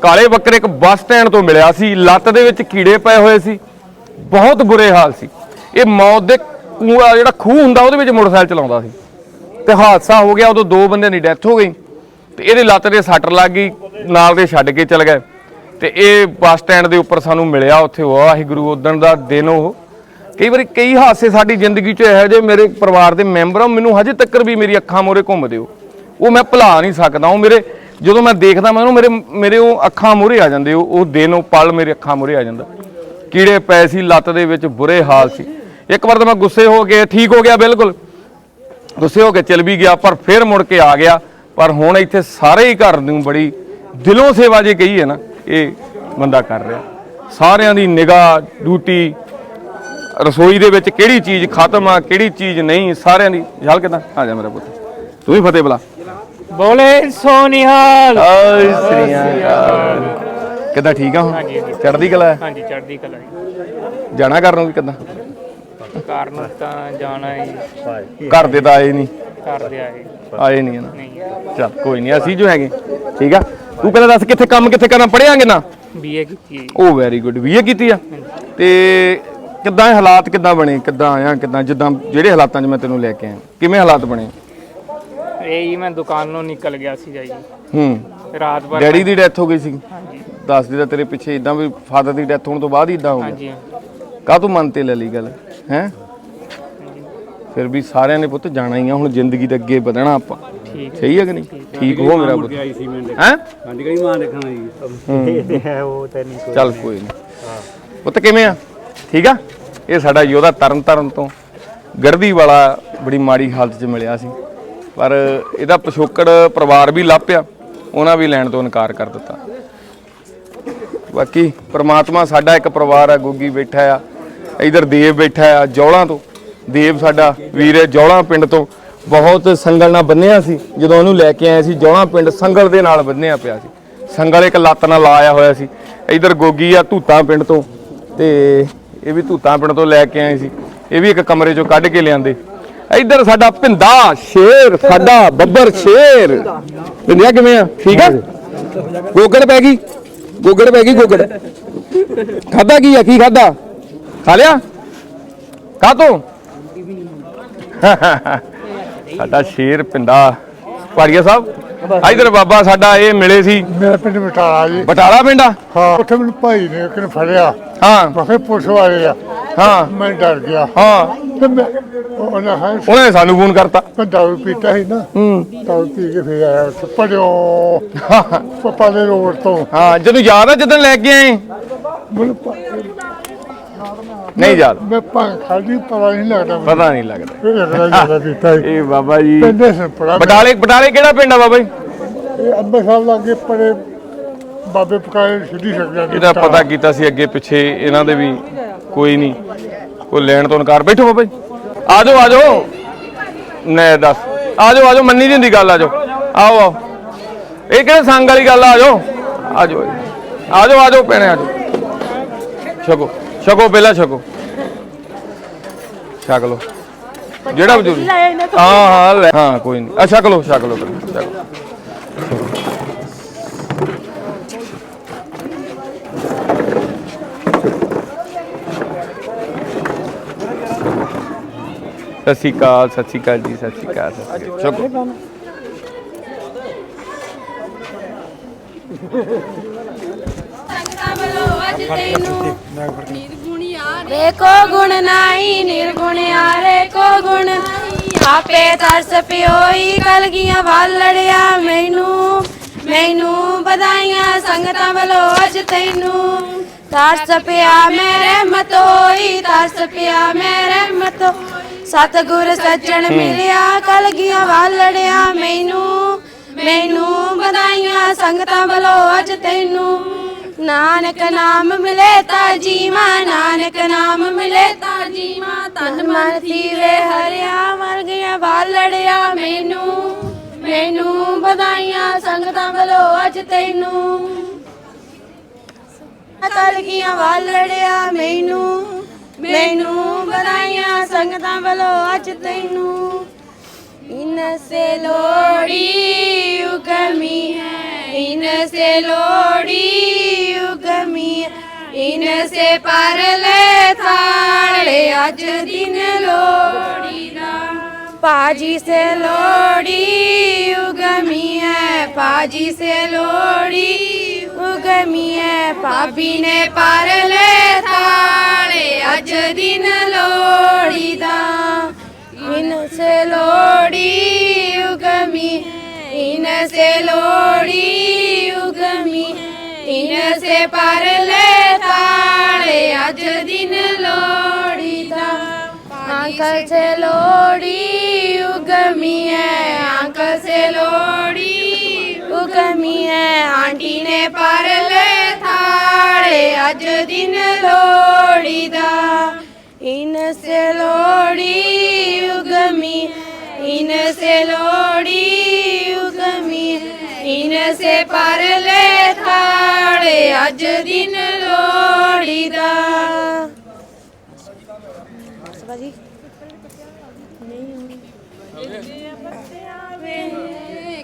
ਕਾਲੇ ਬੱਕਰੇ ਇੱਕ ਬੱਸ ਸਟੈਂਡ ਤੋਂ ਮਿਲਿਆ ਸੀ। ਲੱਤ ਦੇ ਵਿੱਚ ਕੀੜੇ ਪਏ ਹੋਏ ਸੀ। ਬਹੁਤ ਬੁਰੇ ਹਾਲ ਸੀ। ਇਹ ਮੌਤ ਦੇ ਕੂਆ ਜਿਹੜਾ ਖੂਹ ਹੁੰਦਾ, ਉਹਦੇ ਵਿੱਚ ਮੋਟਰਸਾਈਕਲ ਚਲਾਉਂਦਾ ਸੀ। ਤੇ ਹਾਦਸਾ ਹੋ ਗਿਆ, ਉਦੋਂ ਦੋ ਬੰਦਿਆਂ ਦੀ ਡੈਥ ਹੋ ਗਈ। ਤੇ ਇਹਦੇ ਲੱਤ ਦੇ ਸੱਟ ਲੱਗ ਗਈ, ਨਾਲ ਦੇ ਛੱਡ ਕੇ ਚਲ ਗਏ। ਤੇ ਇਹ ਬੱਸ ਸਟੈਂਡ ਦੇ ਉੱਪਰ ਸਾਨੂੰ ਮਿਲਿਆ ਉੱਥੇ। ਵਾਹਿਗੁਰੂ ਉਦਣ ਦਾ ਦਿਨ ਉਹ ਕਈ ਵਾਰੀ ਕਈ ਹਾਦਸੇ ਸਾਡੀ ਜ਼ਿੰਦਗੀ 'ਚ ਇਹੋ ਜਿਹੇ ਮੇਰੇ ਪਰਿਵਾਰ ਦੇ ਮੈਂਬਰ ਆ ਮੈਨੂੰ ਹਜੇ ਤੱਕ ਵੀ ਮੇਰੀ ਅੱਖਾਂ ਮੋਰੇ ਘੁੰਮਦੇ ਹੋ ਉਹ ਮੈਂ ਭੁਲਾ ਨਹੀਂ ਸਕਦਾ, ਉਹ ਮੇਰੇ ਜਦੋਂ ਮੈਂ ਦੇਖਦਾ ਮੈਂ ਉਹਨੂੰ ਮੇਰੇ ਮੇਰੇ ਉਹ ਅੱਖਾਂ ਮੂਹਰੇ ਆ ਜਾਂਦੇ, ਉਹ ਉਹ ਦਿਨ, ਉਹ ਪਲ ਮੇਰੇ ਅੱਖਾਂ ਮੂਹਰੇ ਆ ਜਾਂਦਾ। ਕੀੜੇ ਪਏ ਸੀ, ਲੱਤ ਦੇ ਵਿੱਚ ਬੁਰੇ ਹਾਲ ਸੀ। ਇੱਕ ਵਾਰ ਤਾਂ ਮੈਂ ਗੁੱਸੇ ਹੋ ਕੇ, ਠੀਕ ਹੋ ਗਿਆ ਬਿਲਕੁਲ। ਗੁੱਸੇ ਹੋ ਕੇ ਚਲ ਵੀ ਗਿਆ, ਪਰ ਫਿਰ ਮੁੜ ਕੇ ਆ ਗਿਆ। ਪਰ ਹੁਣ ਇੱਥੇ ਸਾਰੇ ਹੀ ਘਰ ਨੂੰ ਬੜੀ ਦਿਲੋਂ ਸੇਵਾ ਜੇ ਕਹੀ ਹੈ ਨਾ, ਇਹ ਬੰਦਾ ਕਰ ਰਿਹਾ। ਸਾਰਿਆਂ ਦੀ ਨਿਗਾਹ, ਡਿਊਟੀ ਰਸੋਈ ਦੇ ਵਿੱਚ ਕਿਹੜੀ ਚੀਜ਼ ਖਤਮ ਆ ਕਿਹੜੀ ਚੀਜ਼ ਨਹੀਂ ਸਾਰਿਆਂ ਦੀ ਯਾਰ ਕਿਦਾਂ ਆ ਜਾ ਮੇਰਾ ਪੁੱਤ। ਤੂੰ ਵੀ ਫਤਿਹ ਬੁਲਾ ਬੋਲੇ ਸੋਨਿਹਾਲ। ਓਏ ਸ੍ਰੀ ਅਕਾਲ। ਕਿਦਾਂ ਠੀਕ ਆ ਹੁਣ? ਚੜ੍ਹਦੀ ਕਲਾ? ਹਾਂਜੀ ਚੜ੍ਹਦੀ ਕਲਾ ਜੀ। ਜਾਣਾ ਕਰਨ ਨੂੰ ਕਿਦਾਂ? ਕਾਰਨ ਤਾਂ ਜਾਣਾ ਹੀ। ਘਰ ਦੇ ਤਾਂ ਆਏ ਨਹੀਂ। ਕਰਦੇ ਆਏ। ਆਏ ਨਹੀਂ ਨਾ। ਨਹੀਂ। ਚੱਲ ਕੋਈ ਨਹੀਂ ਅਸੀਂ ਜੋ ਹੈਗੇ। ਠੀਕ ਆ? ਤੂੰ ਪਹਿਲਾਂ ਦੱਸ ਕਿੱਥੇ ਕੰਮ ਕਿੱਥੇ ਕਰਨਾ ਪੜਿਆਂਗੇ ਨਾ? ਬੀਏ ਕੀਤੀ ਹੈ ਜੀ। ਉਹ ਵੈਰੀ ਗੁੱਡ ਵੀਏ ਕੀਤੀ ਆ? ਤੇ ਕਿੱਦਾਂ ਇਹ ਹਾਲਾਤ ਕਿੱਦਾਂ ਬਣੇ? ਕਿੱਦਾਂ ਆਇਆ ਕਿੱਦਾਂ? ਜਿੱਦਾਂ ਜਿਹੜੇ ਹਾਲਾਤਾਂ 'ਚ ਮੈਂ ਤੈਨੂੰ ਲੈ ਕੇ ਆਇਆ। ਕਿਵੇਂ ਹਾਲਾਤ ਬਣੇ? ਇਹ ਹੀ ਮੈਂ ਦੁਕਾਨੋਂ ਨਿਕਲ ਗਿਆ ਸੀ ਜੀ ਹੂੰ। ਰਾਤ ਭਰ ਡੈਡੀ ਦੀ ਡੈਥ ਹੋ ਗਈ ਸੀ? ਦੱਸ ਦੀ ਤਾਂ ਤੇਰੇ ਪਿੱਛੇ ਇਦਾਂ ਵੀ ਫਾਦਰ ਦੀ ਡੈਥ ਹੋਣ ਤੋਂ ਬਾਅਦ ਹੀ ਇਦਾਂ ਹੋ ਗਿਆ। ਹਾਂਜੀ। ਕਾਹ ਤੂੰ ਮਨ ਤੇ ਲੈ ਲਈ ਗੱਲ? ਹੈ? ਫਿਰ ਵੀ ਸਾਰਿਆਂ ਨੇ ਪੁੱਤ ਜਾਣਾ ਹੀ ਆ ਹੁਣ ਜ਼ਿੰਦਗੀ ਦੇ ਅੱਗੇ ਵਧਣਾ ਆਪਾਂ। ਠੀਕ। ਸਹੀ ਹੈ ਕਿ ਨਹੀਂ? ਠੀਕ ਹੋ। ਮੇਰਾ ਪੁੱਤ। ਆਈ ਸੀ ਮੈਂ ਹੈ? ਹਾਂਜੀ ਕਈ ਮਾਂ ਦੇਖਣਾ ਜੀ ਹੈ ਉਹ ਤੇ ਨਹੀਂ ਕੋਈ ਚੱਲ ਕੋਈ ਨਹੀਂ। ਪੁੱਤ ਕਿਵੇਂ ਆ? ਠੀਕ ਆ? ਇਹ ਸਾਡਾ ਯੋਧਾ ਤਰਨ ਤਰਨ ਤੋਂ ਗੜਦੀ ਵਾਲਾ ਬੜੀ ਮਾੜੀ ਹਾਲਤ 'ਚ ਮਿਲਿਆ ਸੀ। ਪਰ ਇਹਦਾ ਪਿਛੋਕੜ ਪਰਿਵਾਰ ਵੀ ਲੱਭਿਆ ਉਹਨਾਂ ਵੀ ਲੈਣ ਤੋਂ ਇਨਕਾਰ ਕਰ ਦਿੱਤਾ। ਬਾਕੀ ਪ੍ਰਮਾਤਮਾ ਸਾਡਾ ਇੱਕ ਪਰਿਵਾਰ ਆ, ਗੋਗੀ ਬੈਠਾ ਆ, ਇਧਰ ਦੇਵ ਬੈਠਾ ਆ, ਜੌਲਾਂ ਤੋਂ। ਦੇਵ ਸਾਡਾ ਵੀਰ ਹੈ, ਜੌਲਾਂ ਪਿੰਡ ਤੋਂ। ਬਹੁਤ ਸੰਗਲ ਨਾਲ ਬੰਨਿਆ ਸੀ, ਜਦੋਂ ਉਹਨੂੰ ਲੈ ਕੇ ਆਏ ਸੀ, ਜੌਲਾਂ ਪਿੰਡ ਸੰਗਲ ਦੇ ਨਾਲ ਬੰਨਿਆ ਪਿਆ ਸੀ। ਸੰਗਲ ਇੱਕ ਲੱਤ ਨਾਲ ਲਾਇਆ ਹੋਇਆ ਸੀ। ਇਧਰ ਗੋਗੀ ਆ, ਧੂਤਾਂ ਪਿੰਡ ਤੋਂ ਤੇ ਇਹ ਵੀ ਧੂਤਾਂ ਪਿੰਡ ਤੋਂ ਲੈ ਕੇ ਆਏ ਸੀ। ਇਹ ਵੀ ਇੱਕ ਕਮਰੇ ਚੋਂ ਕੱਢ ਕੇ ਲਿਆਂਦੇ। ਇੱਧਰ ਸਾਡਾ ਭਿੰਦਾ, ਸ਼ੇਰ, ਸਾਡਾ ਬੱਬਰ, ਸ਼ੇਰ। ਭਿੰਦਿਆ ਕਿਵੇਂ ਆ? ਠੀਕ ਆ? ਗੋਗੜ ਪੈ ਗਈ? ਗੋਗੜ ਪੈ ਗਈ, ਗੋਗੜ। ਖਾਦਾ ਕੀ ਆ? ਕੀ ਖਾਦਾ ਖਾ ਲਿਆ? ਕਾ ਤੂੰ? ਸਾਡਾ ਸ਼ੇਰ ਪਿੰਡਾ ਪਾੜੀਆ ਸਾਹਿਬ? ਇਧਰ ਬਾਬਾ ਸਾਡਾ ਇਹ ਮਿਲੇ ਸੀ। ਮੇਰਾ ਪਿੰਡ ਬਟਾਲਾ ਜੀ। ਬਟਾਲਾ ਪਿੰਡਾ ਹਾਂ ਉੱਥੇ ਮੈਨੂੰ ਭਾਈ ਨੇ ਕਿਨ ਫੜਿਆ। ਹਾਂ। ਮੈਂ ਕਿਹਾ ਪੁਲਿਸ ਵਾਲੇ ਆ। ਹਾਂ। ਮੈਂ ਡਰ ਗਿਆ। ਹਾਂ। ਤੇ ਮੈਂ ਉਹਨਾਂ ਹਾਂ ਉਹਨੇ ਸਾਨੂੰ ਫੋਨ ਕਰਤਾ। ਮੈਂ ਦਾਰੂ ਪੀਤਾ ਸੀ ਨਾ। ਹੂੰ। ਦਾਰੂ ਪੀ ਕੇ ਫਿਰ ਆਇਆ ਉੱਥੇ ਪਪਾ ਦੇ ਰੋਡ ਤੋਂ। ਹਾਂ ਜਦੋਂ ਯਾਦ ਆ ਜਦੋਂ ਲੈ ਕੇ ਆਏ? ਮੈਨੂੰ ਪ- ਨਹੀਂ ਯਾਦ। ਮੈਂ ਖਾਦੀ ਪਤਾ ਨਹੀਂ ਲੱਗਦਾ। ਪਤਾ ਨਹੀਂ ਲੱਗਦਾ। ਫਿਰ ਅਗਲਾ ਜ਼ਿਆਦਾ ਪੀਤਾ ਸੀ ਇਹ ਬਾਬਾ ਜੀ। ਪਿੰਡੇ ਸੇ ਪੜਾ ਬਟਾਲੇ ਬਟਾਲੇ ਕਿਹੜਾ ਪਿੰਡ ਆ ਬਾਬਾ ਜੀ? ਇਹ ਅੰਬੇ ਸਾਹਿਬ ਲਾਗੇ ਪੜੇ ਬਾਬੇ ਪਕਾਏ ਸਿੱਧੀ ਸਕਦਾ ਇਹਦਾ ਪਤਾ ਕੀਤਾ ਸੀ ਅੱਗੇ ਪਿੱਛੇ ਇਹਨਾਂ ਦੇ ਵੀ ਕੋਈ ਨਹੀਂ। ਕੋਈ ਲੈਣ ਤੋਂ ਇਨਕਾਰ। ਬੈਠੋ ਬਾਬਾ ਜੀ। ਆ ਜਾਓ ਆ ਜਾਓ ਨੇ ਦੱਸ। ਆ ਜਾਓ ਆ ਜਾਓ ਮੰਨੀ ਦੀ ਹੁੰਦੀ ਗੱਲ ਆ ਜਾਓ ਆਓ ਆਓ। ਇਹ ਕਿਹੜੇ ਸੰਗ ਵਾਲੀ ਗੱਲ ਆ? ਆ ਜਾਓ ਆ ਜਾਓ ਆ ਜਾਓ ਆ ਜਾਓ ਪੈਣੇ ਆ ਜਾਓ ਛਕੋ। ਛਕੋ ਪਹਿਲਾਂ ਛਕੋ। ਛਕ ਲਓ। ਜਿਹੜਾ ਬਜ਼ੁਰਗ ਹਾਂ ਹਾਂ ਲੈ ਹਾਂ ਕੋਈ ਨਹੀਂ ਆ ਛਕ ਲਓ ਛਕ ਲਓ ਪਹਿਲਾਂ, ਛਕ ਲਓ। ਸਤਿ ਸ਼੍ਰੀ ਅਕਾਲ ਸਤਿ ਸ਼੍ਰੀ ਅਕਾਲ ਜੀ ਸਤਿ ਸ਼੍ਰੀ ਅਕਾਲ ਸਤਿ ਸ਼੍ਰੀ ਅਕਾਲ। ਛਕੋ। ਵੇਖੋ ਗੁਣ ਨਾਹੀ ਨਿਰਗੁਣ ਆਰੇ ਕੋ ਗੁਣ। ਨਾਹੀ ਆਪੇ ਤਰਸ ਪਿਓਈ ਕਲਗੀਆਂ ਵਾਲੜਿਆ ਮੈਨੂੰ। ਮੈਨੂੰ ਵਧਾਈਆਂ ਸੰਗਤਾਂ ਵੱਲੋਂ ਅੱਜ ਤੈਨੂੰ। ਤਰਸ ਪਿਆ ਮੈਂ ਰਹਿਮਤ ਹੋਈ ਤਰਸ ਪਿਆ ਮੈਂ ਰਹਿਮਤ। ਸਤਿਗੁਰ ਸੱਜਣ ਮਿਲਿਆ ਕਲਗੀਆਂ ਵਾਲੜਿਆ ਮੈਨੂੰ। ਮੈਨੂੰ ਵਧਾਈਆਂ ਸੰਗਤਾਂ ਵੱਲੋਂ ਅੱਜ ਤੈਨੂੰ। ਨਾਨਕ ਨਾਮ ਮਿਲੇ ਤਾ ਜੀਵਾ, ਨਾਨਕ ਨਾਮ ਮਿਲੇ ਤਾ ਜੀਵਾ। ਤਨ ਮਨ ਸੀਵੇ ਹਰਿਆ ਮਰ ਗਿਆ ਬਾਲੜਿਆ ਮੈਨੂੰ। ਮੈਨੂੰ ਵਧਾਈਆਂ ਸੰਗਤਾਂ ਵੱਲੋਂ ਅੱਜ ਤੈਨੂੰ। ਅਤਲ ਕੀਆਂ ਵਾਲੜਿਆ ਮੈਨੂੰ। ਮੈਨੂੰ ਵਧਾਈਆਂ ਸੰਗਤਾਂ ਵੱਲੋਂ ਅੱਜ ਤੈਨੂੰ। ਇਨਸੇ ਲੋੜੀ ਉਗਮੀ ਹੈ। है इन से लोड़ी उगमी है इन से परले थाड़े अज दिन लोड़ी दा पाजी से लोड़ी उगमी है पाजी से लोड़ी उगमी है पापी ने परले थाड़े अज दिन लोड़ी दा इन से लोड़ी उगमी इनसे लोड़ी उगमी है इनसे पर ले ताड़े आज दिन लोड़ी दा अंकल से लोड़ी उगमी है अंकल से लोड़ी उगमी है आंटी ने पर ले थाड़े आज दिन लोड़ी दा इनसे लोड़ी उगमी इनसे लोड़ी उगमी इनसे पर ले थाड़े आज दिन लोड़ी दा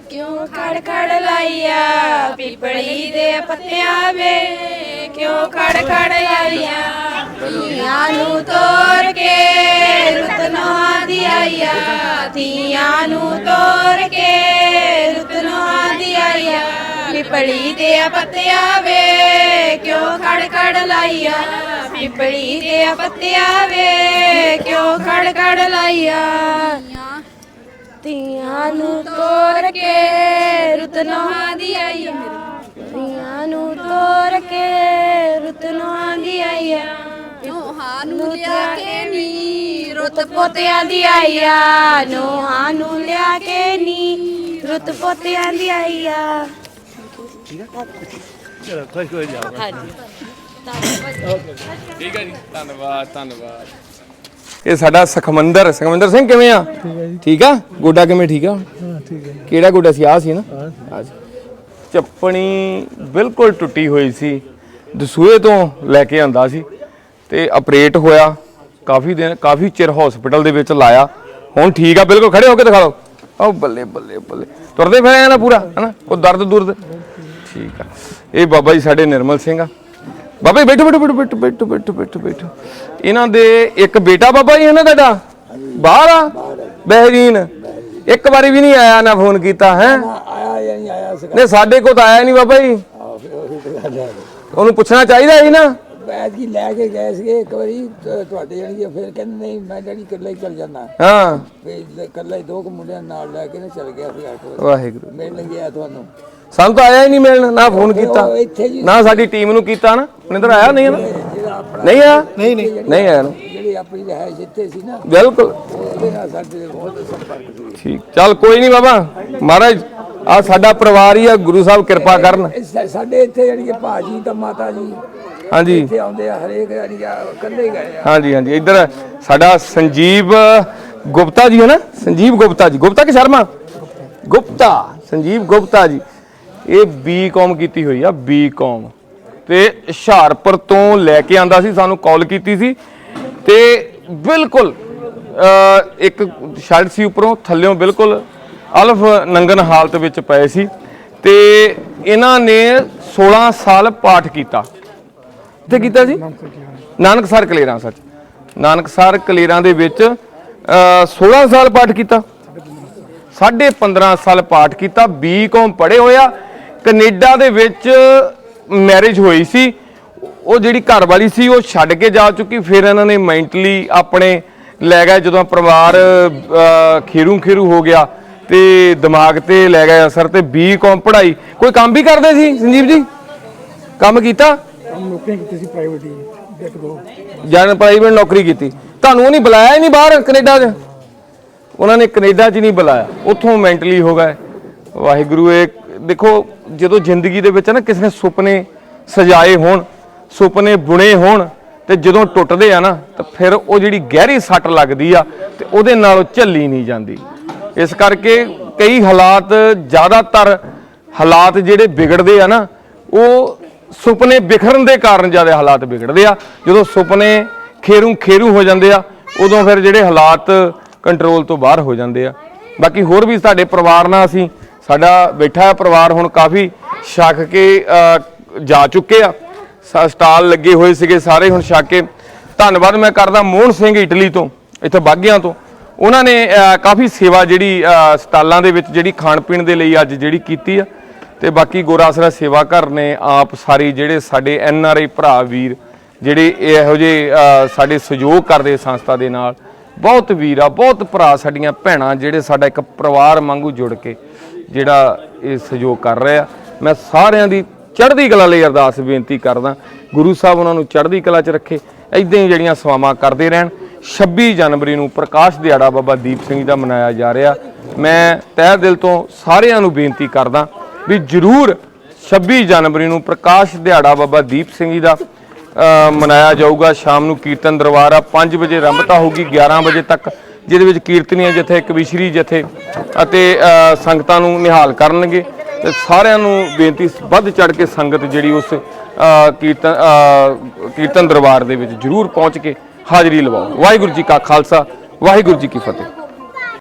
ਕਿਉਂ ਖੜ ਖੜ ਲਾਈਆ ਪਿਪੜੀ ਦੇ ਪੱਤਿਆਂ ਵੇ ਕਿਉਂ ਖੜ ਖੜ ਲਾਈਆ ਧੀਆਂ ਨੂੰ ਤੋੜ ਧੀਆਂ ਨੂੰ ਤੋੜ ਕੇ ਰੁੱਤ ਨੋਹਾਂ ਦੀ ਆਈਆ। ਪਿਪੜੀ ਦੇ ਪੱਤਿਆਂ ਵੇ ਕਿਉਂ ਖੜ ਖੜ ਲਾਈਆ? ਪਿਪੜੀ ਦੇ ਪੱਤਿਆਂ ਵੇ ਕਿਉਂ ਖੜ ਖੜ ਲਾਈਆ? ਧੀਆਂ ਨੂੰ ਤੋੜ ਕੇ ਰੁਤਨੋਂ ਦੀ ਆਈ ਆ ਧੀਆਂ ਨੂੰ ਤੋੜ ਕੇ ਰੁਤਨੋਂ ਦੀ ਆਈ ਆ ਨੋਹਾਂ ਨੂੰ ਲਿਆ ਕੇ ਨੀ। ਰੁੱਤ ਪੋਤਿਆਂ ਦੀ ਆਈ ਆ ਨੋਹਾਂ ਨੂੰ ਲਿਆ ਕੇ ਨੀ। ਰੁੱਤ ਪੋਤਿਆਂ ਦੀ ਆਈ ਆ ਚਲੋ ਖੁਸ਼ ਹੋ ਜਾਓ। ਠੀਕ ਹੈ ਜੀ ਧੰਨਵਾਦ ਧੰਨਵਾਦ। ਇਹ ਸਾਡਾ ਸਖਮੰਦਰ ਸਖਮੰਦਰ ਸਿੰਘ ਕਿਵੇਂ ਆ? ਠੀਕ ਆ? ਗੋਡਾ ਕਿਵੇਂ ਠੀਕ ਆ? ਹਾਂ ਠੀਕ ਹੈ ਕਿਹੜਾ ਗੋਡਾ ਸੀ? ਆ ਸੀ ਨਾ? ਆ ਸੀ। ਚੱਪਣੀ ਬਿਲਕੁਲ ਟੁੱਟੀ ਹੋਈ ਸੀ। ਦਸੂਏ ਤੋਂ ਲੈ ਕੇ ਆਂਦਾ ਸੀ। ਤੇ ਆਪਰੇਟ ਹੋਇਆ। ਕਾਫੀ ਦਿਨ ਕਾਫੀ ਚਿਰ ਹਸਪੀਟਲ ਦੇ ਵਿੱਚ ਲਾਇਆ। ਹੁਣ ਠੀਕ ਆ ਬਿਲਕੁਲ ਖੜੇ ਹੋ ਕੇ ਦਿਖਾ ਲਓ ਉਹ ਬੱਲੇ ਬੱਲੇ ਬੱਲੇ। ਤੁਰਦੇ ਫਿਰੇ ਆ ਨਾ ਪੂਰਾ ਹਨਾ? ਕੋਈ ਦਰਦ ਦੁਰਦ। ਠੀਕ ਆ। ਇਹ ਬਾਬਾ ਜੀ ਸਾਡੇ ਨਿਰਮਲ ਸਿੰਘ ਆ। ਬਾਬਾ ਜੀ ਬੈਠੋ ਬੈਠੋ ਬੈਠੋ ਬੈਠੋ ਬੈਠੋ ਬੈਠੋ ਬੈਠੋ ਬੈਠੋ। ਇਹਨਾਂ ਦੇ ਇੱਕ ਬੇਟਾ ਬਾਬਾ ਜੀ ਇਹਨਾਂ ਤੁਹਾਡਾ? ਬਾਹਰ ਆ? ਬਹਿਰੀਨ ਇੱਕ ਵਾਰੀ ਵੀ ਨਹੀਂ ਆਇਆ ਨਾ ਫੋਨ ਕੀਤਾ ਹੈ? ਆਇਆ ਨਹੀਂ ਆਇਆ ਨਹੀਂ ਸਾਡੇ ਕੋਲ ਤਾਂ ਆਇਆ ਨਹੀਂ ਬਾਬਾ ਜੀ। ਉਹਨੂੰ ਪੁੱਛਣਾ ਚਾਹੀਦਾ ਸੀ ਨਾ। ਐਤਕੀ ਲੈ ਕੇ ਗਏ ਸੀਗੇ ਇੱਕ ਵਾਰੀ ਤੁਹਾਡੇ ਜਾਣੀ ਫਿਰ ਕਹਿੰਦੇ ਨਹੀਂ ਮੈਂ ਜਾਣੀ ਇਕੱਲਾ ਹੀ ਚੱਲ ਜਾਣਾ ਹਾਂ। ਫਿਰ ਇਕੱਲਾ ਹੀ ਦੋ ਕੁ ਮੁੰਡਿਆਂ ਨਾਲ ਲੈ ਕੇ ਨਾ ਚੱਲ ਗਿਆ ਸੀ ਆਟੋ ਵਾਹਿਗੁਰੂ। ਮਿਲਣ ਗਿਆ ਤੁਹਾਨੂੰ। ਸਾਨੂੰ ਤਾਂ ਆਇਆ ਹੀ ਨਹੀਂ ਮਿਲਣ ਨਾ ਫੋਨ ਕੀਤਾ ਨਾ ਸਾਡੀ ਟੀਮ ਨੂੰ ਕੀਤਾ ਨਾ। ਮਨਿੰਦਰ ਆਇਆ ਨਹੀਂ ਨਾ? ਨਹੀਂ ਆ ਨਹੀਂ ਨਹੀਂ ਨਹੀਂ। ਆਇਆ ਜਿਹੜੀ ਆਪਣੀ ਰਿਹਾਇਸ਼ ਇੱਥੇ ਸੀ ਨਾ ਬਿਲਕੁਲ। ਠੀਕ। ਚੱਲ ਕੋਈ ਨਹੀਂ ਬਾਬਾ ਮਹਾਰਾਜ ਆ ਸਾਡਾ ਪਰਿਵਾਰ ਹੀ ਆ ਗੁਰੂ ਸਾਹਿਬ ਕਿਰਪਾ ਕਰਨ। ਸਾਡੇ ਇੱਥੇ ਜਾਣੀ ਭਾਜੀ ਤਾਂ ਮਾਤਾ ਜੀ ਹਾਂਜੀ। ਇੱਥੇ ਆਉਂਦੇ ਆ ਹਰੇਕ ਜਾਨੀ ਕਿ ਇਕੱਲੇ ਹੀ ਗਏ ਆ। ਹਾਂਜੀ ਹਾਂਜੀ। ਇੱਧਰ ਸਾਡਾ ਸੰਜੀਵ ਗੁਪਤਾ ਜੀ ਹੈ ਨਾ? ਸੰਜੀਵ ਗੁਪਤਾ ਜੀ। ਗੁਪਤਾ ਕਿ ਸ਼ਰਮਾ? ਗੁਪਤਾ। ਸੰਜੀਵ ਗੁਪਤਾ ਜੀ। ਇਹ ਬੀਕਾਮ ਕੀਤੀ ਹੋਈ ਆ ਬੀਕਾਮ ਤੇ ਹੁਸ਼ਿਆਰਪੁਰ ਤੋਂ ਲੈ ਕੇ ਆਂਦਾ ਸੀ ਸਾਨੂੰ ਕਾਲ ਕੀਤੀ ਸੀ। ਤੇ ਬਿਲਕੁਲ ਇੱਕ ਸ਼ਰਟ ਸੀ ਉੱਪਰੋਂ ਥੱਲਿਓਂ ਬਿਲਕੁਲ ਅਲਫ ਨੰਗਨ ਹਾਲਤ ਵਿੱਚ ਪਏ ਸੀ। ਤੇ ਇਹਨਾਂ ਨੇ 16 ਸਾਲ ਪਾਠ ਕੀਤਾ। ਕਿੱਥੇ ਕੀਤਾ ਜੀ ਨਾਨਕਸਰ ਕਲੇਰਾਂ, ਸੱਚ। ਨਾਨਕਸਰ ਕਲੇਰਾਂ ਦੇ ਵਿੱਚ 16 ਸਾਲ ਪਾਠ ਕੀਤਾ। ਸਾਢੇ 15 ਸਾਲ ਪਾਠ ਕੀਤਾ ਬੀਕਾਮ ਪੜ੍ਹੇ ਹੋਇਆ ਕੈਨੇਡਾ ਦੇ ਵਿੱਚ ਮੈਰਿਜ ਹੋਈ ਸੀ। ਉਹ ਜਿਹੜੀ ਘਰ ਵਾਲੀ ਸੀ, ਉਹ ਛੱਡ ਕੇ ਜਾ ਚੁੱਕੀ। ਫਿਰ ਇਹਨਾਂ ਨੇ ਮੈਂਟਲੀ ਆਪਣੇ ਲੈ ਗਏ। ਜਦੋਂ ਪਰਿਵਾਰ ਖੇਰੂ ਖੇਰੂ ਹੋ ਗਿਆ ਤੇ ਦਿਮਾਗ ਤੇ ਲੈ ਗਏ ਅਸਰ ਤੇ ਬੀਕਾਮ ਪੜ੍ਹਾਈ। ਕੋਈ ਕੰਮ ਵੀ ਕਰਦੇ ਸੀ ਸੰਜੀਵ ਜੀ? ਕੰਮ ਕੀਤਾ? ਨੌਕਰੀਆਂ ਕੀਤੀ ਸੀ ਪ੍ਰਾਈਵੇਟ ਹੀ ਇੱਕ ਦੋ ਜਨ ਪ੍ਰਾਈਵੇਟ ਨੌਕਰੀ ਕੀਤੀ। ਤੁਹਾਨੂੰ ਉਹ ਨਹੀਂ ਬੁਲਾਇਆ ਹੀ ਨਹੀਂ ਬਾਹਰ ਕੈਨੇਡਾ 'ਚ? ਉਹਨਾਂ ਨੇ ਕੈਨੇਡਾ 'ਚ ਨਹੀਂ ਬੁਲਾਇਆ। ਉੱਥੋਂ ਮੈਂਟਲੀ ਹੋ ਗਏ। ਵਾਹਿਗੁਰੂ, ਇਹ ਦੇਖੋ, ਜਦੋਂ ਜ਼ਿੰਦਗੀ ਦੇ ਵਿੱਚ ਨਾ ਕਿਸੇ ਨੇ ਸੁਪਨੇ ਸਜਾਏ ਹੋਣ, ਸੁਪਨੇ ਬੁਣੇ ਹੋਣ, ਤੇ ਜਦੋਂ ਟੁੱਟਦੇ ਆ ਨਾ, ਤਾਂ ਫਿਰ ਉਹ ਜਿਹੜੀ ਗਹਿਰੀ ਸੱਟ ਲੱਗਦੀ ਆ, ਤੇ ਉਹਦੇ ਨਾਲ ਉਹ ਝੱਲੀ ਨਹੀਂ ਜਾਂਦੀ। ਇਸ ਕਰਕੇ ਕਈ ਹਾਲਾਤ ਜ਼ਿਆਦਾਤਰ ਹਾਲਾਤ ਜਿਹੜੇ ਵਿਗੜਦੇ ਆ ਨਾ, ਉਹ ਸੁਪਨੇ ਵਿਖਰਨ ਦੇ ਕਾਰਨ ਜ਼ਿਆਦਾ ਹਾਲਾਤ ਵਿਗੜਦੇ ਆ। ਜਦੋਂ ਸੁਪਨੇ ਖੇਰੂ ਖੇਰੂ ਹੋ ਜਾਂਦੇ ਆ, ਉਦੋਂ ਫਿਰ ਜਿਹੜੇ ਹਾਲਾਤ ਕੰਟਰੋਲ ਤੋਂ ਬਾਹਰ ਹੋ ਜਾਂਦੇ ਆ। ਬਾਕੀ ਹੋਰ ਵੀ ਸਾਡੇ ਪਰਿਵਾਰ ਨਾਲ ਅਸੀਂ, ਸਾਡਾ ਬੈਠਾ ਪਰਿਵਾਰ ਹੁਣ ਕਾਫੀ ਛੱਕ ਕੇ ਜਾ ਚੁੱਕੇ ਆ। ਸਾ- ਸਟਾਲ ਲੱਗੇ ਹੋਏ ਸੀਗੇ ਸਾਰੇ ਹੁਣ ਛੱਕ ਕੇ। ਧੰਨਵਾਦ ਮੈਂ ਕਰਦਾ ਮੋਹਨ ਸਿੰਘ ਇਟਲੀ ਤੋਂ, ਇੱਥੇ ਬਾਗਿਆਂ ਤੋਂ। ਉਹਨਾਂ ਨੇ ਕਾਫੀ ਸੇਵਾ ਜਿਹੜੀ ਸਟਾਲਾਂ ਦੇ ਵਿੱਚ ਜਿਹੜੀ ਖਾਣ ਪੀਣ ਦੇ ਲਈ ਅੱਜ ਜਿਹੜੀ ਕੀਤੀ ਆ। ਤੇ ਬਾਕੀ ਗੋਰਾਸਰਾ ਸੇਵਾ ਘਰ ਨੇ ਆਪ ਸਾਰੀ ਜਿਹੜੇ ਸਾਡੇ ਐਨ ਆਰ ਆਈ ਭਰਾ ਵੀਰ, ਜਿਹੜੇ ਇਹੋ ਜਿਹੇ ਸਾਡੇ ਸਹਿਯੋਗ ਕਰਦੇ ਸੰਸਥਾ ਦੇ ਨਾਲ, ਬਹੁਤ ਵੀਰ ਆ, ਬਹੁਤ ਭਰਾ ਸਾਡੀਆਂ ਭੈਣਾਂ ਜਿਹੜੇ ਸਾਡਾ ਇੱਕ ਪਰਿਵਾਰ ਵਾਂਗੂ ਜੁੜ ਕੇ ਜਿਹੜਾ ਇਹ ਸਹਿਯੋਗ ਕਰ ਰਿਹਾ ਮੈਂ ਸਾਰਿਆਂ ਦੀ ਚੜ੍ਹਦੀ ਕਲਾ ਲਈ ਅਰਦਾਸ ਬੇਨਤੀ ਕਰਦਾ, ਗੁਰੂ ਸਾਹਿਬ ਉਹਨਾਂ ਨੂੰ ਚੜ੍ਹਦੀ ਕਲਾ 'ਚ ਰੱਖੇ ਇਦਾਂ ਹੀ ਜਿਹੜੀਆਂ ਸੇਵਾਵਾਂ ਕਰਦੇ ਰਹਿਣ। 26 ਜਨਵਰੀ ਨੂੰ ਪ੍ਰਕਾਸ਼ ਦਿਹਾੜਾ ਬਾਬਾ ਦੀਪ ਸਿੰਘ ਜੀ ਦਾ ਮਨਾਇਆ ਜਾ ਰਿਹਾ। ਮੈਂ ਤਹਿ ਦਿਲ ਤੋਂ ਸਾਰਿਆਂ ਨੂੰ ਬੇਨਤੀ ਕਰਦਾ ਵੀ ਜਰੂਰ 26 ਜਨਵਰੀ ਨੂੰ ਪ੍ਰਕਾਸ਼ ਦਿਹਾੜਾ ਬਾਬਾ ਦੀਪ ਸਿੰਘ ਜੀ ਦਾ ਮਨਾਇਆ ਜਾਊਗਾ। ਸ਼ਾਮ ਨੂੰ ਕੀਰਤਨ ਦਰਬਾਰ ਆ 5 ਵਜੇ ਆਰੰਭਤਾ ਹੋਊਗੀ 11 ਵਜੇ ਤੱਕ, ਜਿਹਦੇ ਵਿੱਚ ਕੀਰਤਨੀਆਂ ਜਥੇ ਕਵਿਸ਼ਰੀ ਜਥੇ, ਅਤੇ ਸੰਗਤਾਂ ਨੂੰ ਨਿਹਾਲ ਕਰਨਗੇ। ਤੇ ਸਾਰਿਆਂ ਨੂੰ ਬੇਨਤੀ, ਵੱਧ ਚੜ ਕੇ ਸੰਗਤ ਜਿਹੜੀ ਉਸ ਕੀਰਤਨ ਕੀਰਤਨ ਦਰਬਾਰ ਦੇ ਵਿੱਚ ਜਰੂਰ ਪਹੁੰਚ ਕੇ ਹਾਜ਼ਰੀ ਲਵਾਓ। ਵਾਹਿਗੁਰੂ ਜੀ ਕਾ ਖਾਲਸਾ, ਵਾਹਿਗੁਰੂ ਜੀ ਕੀ ਫਤਿਹ।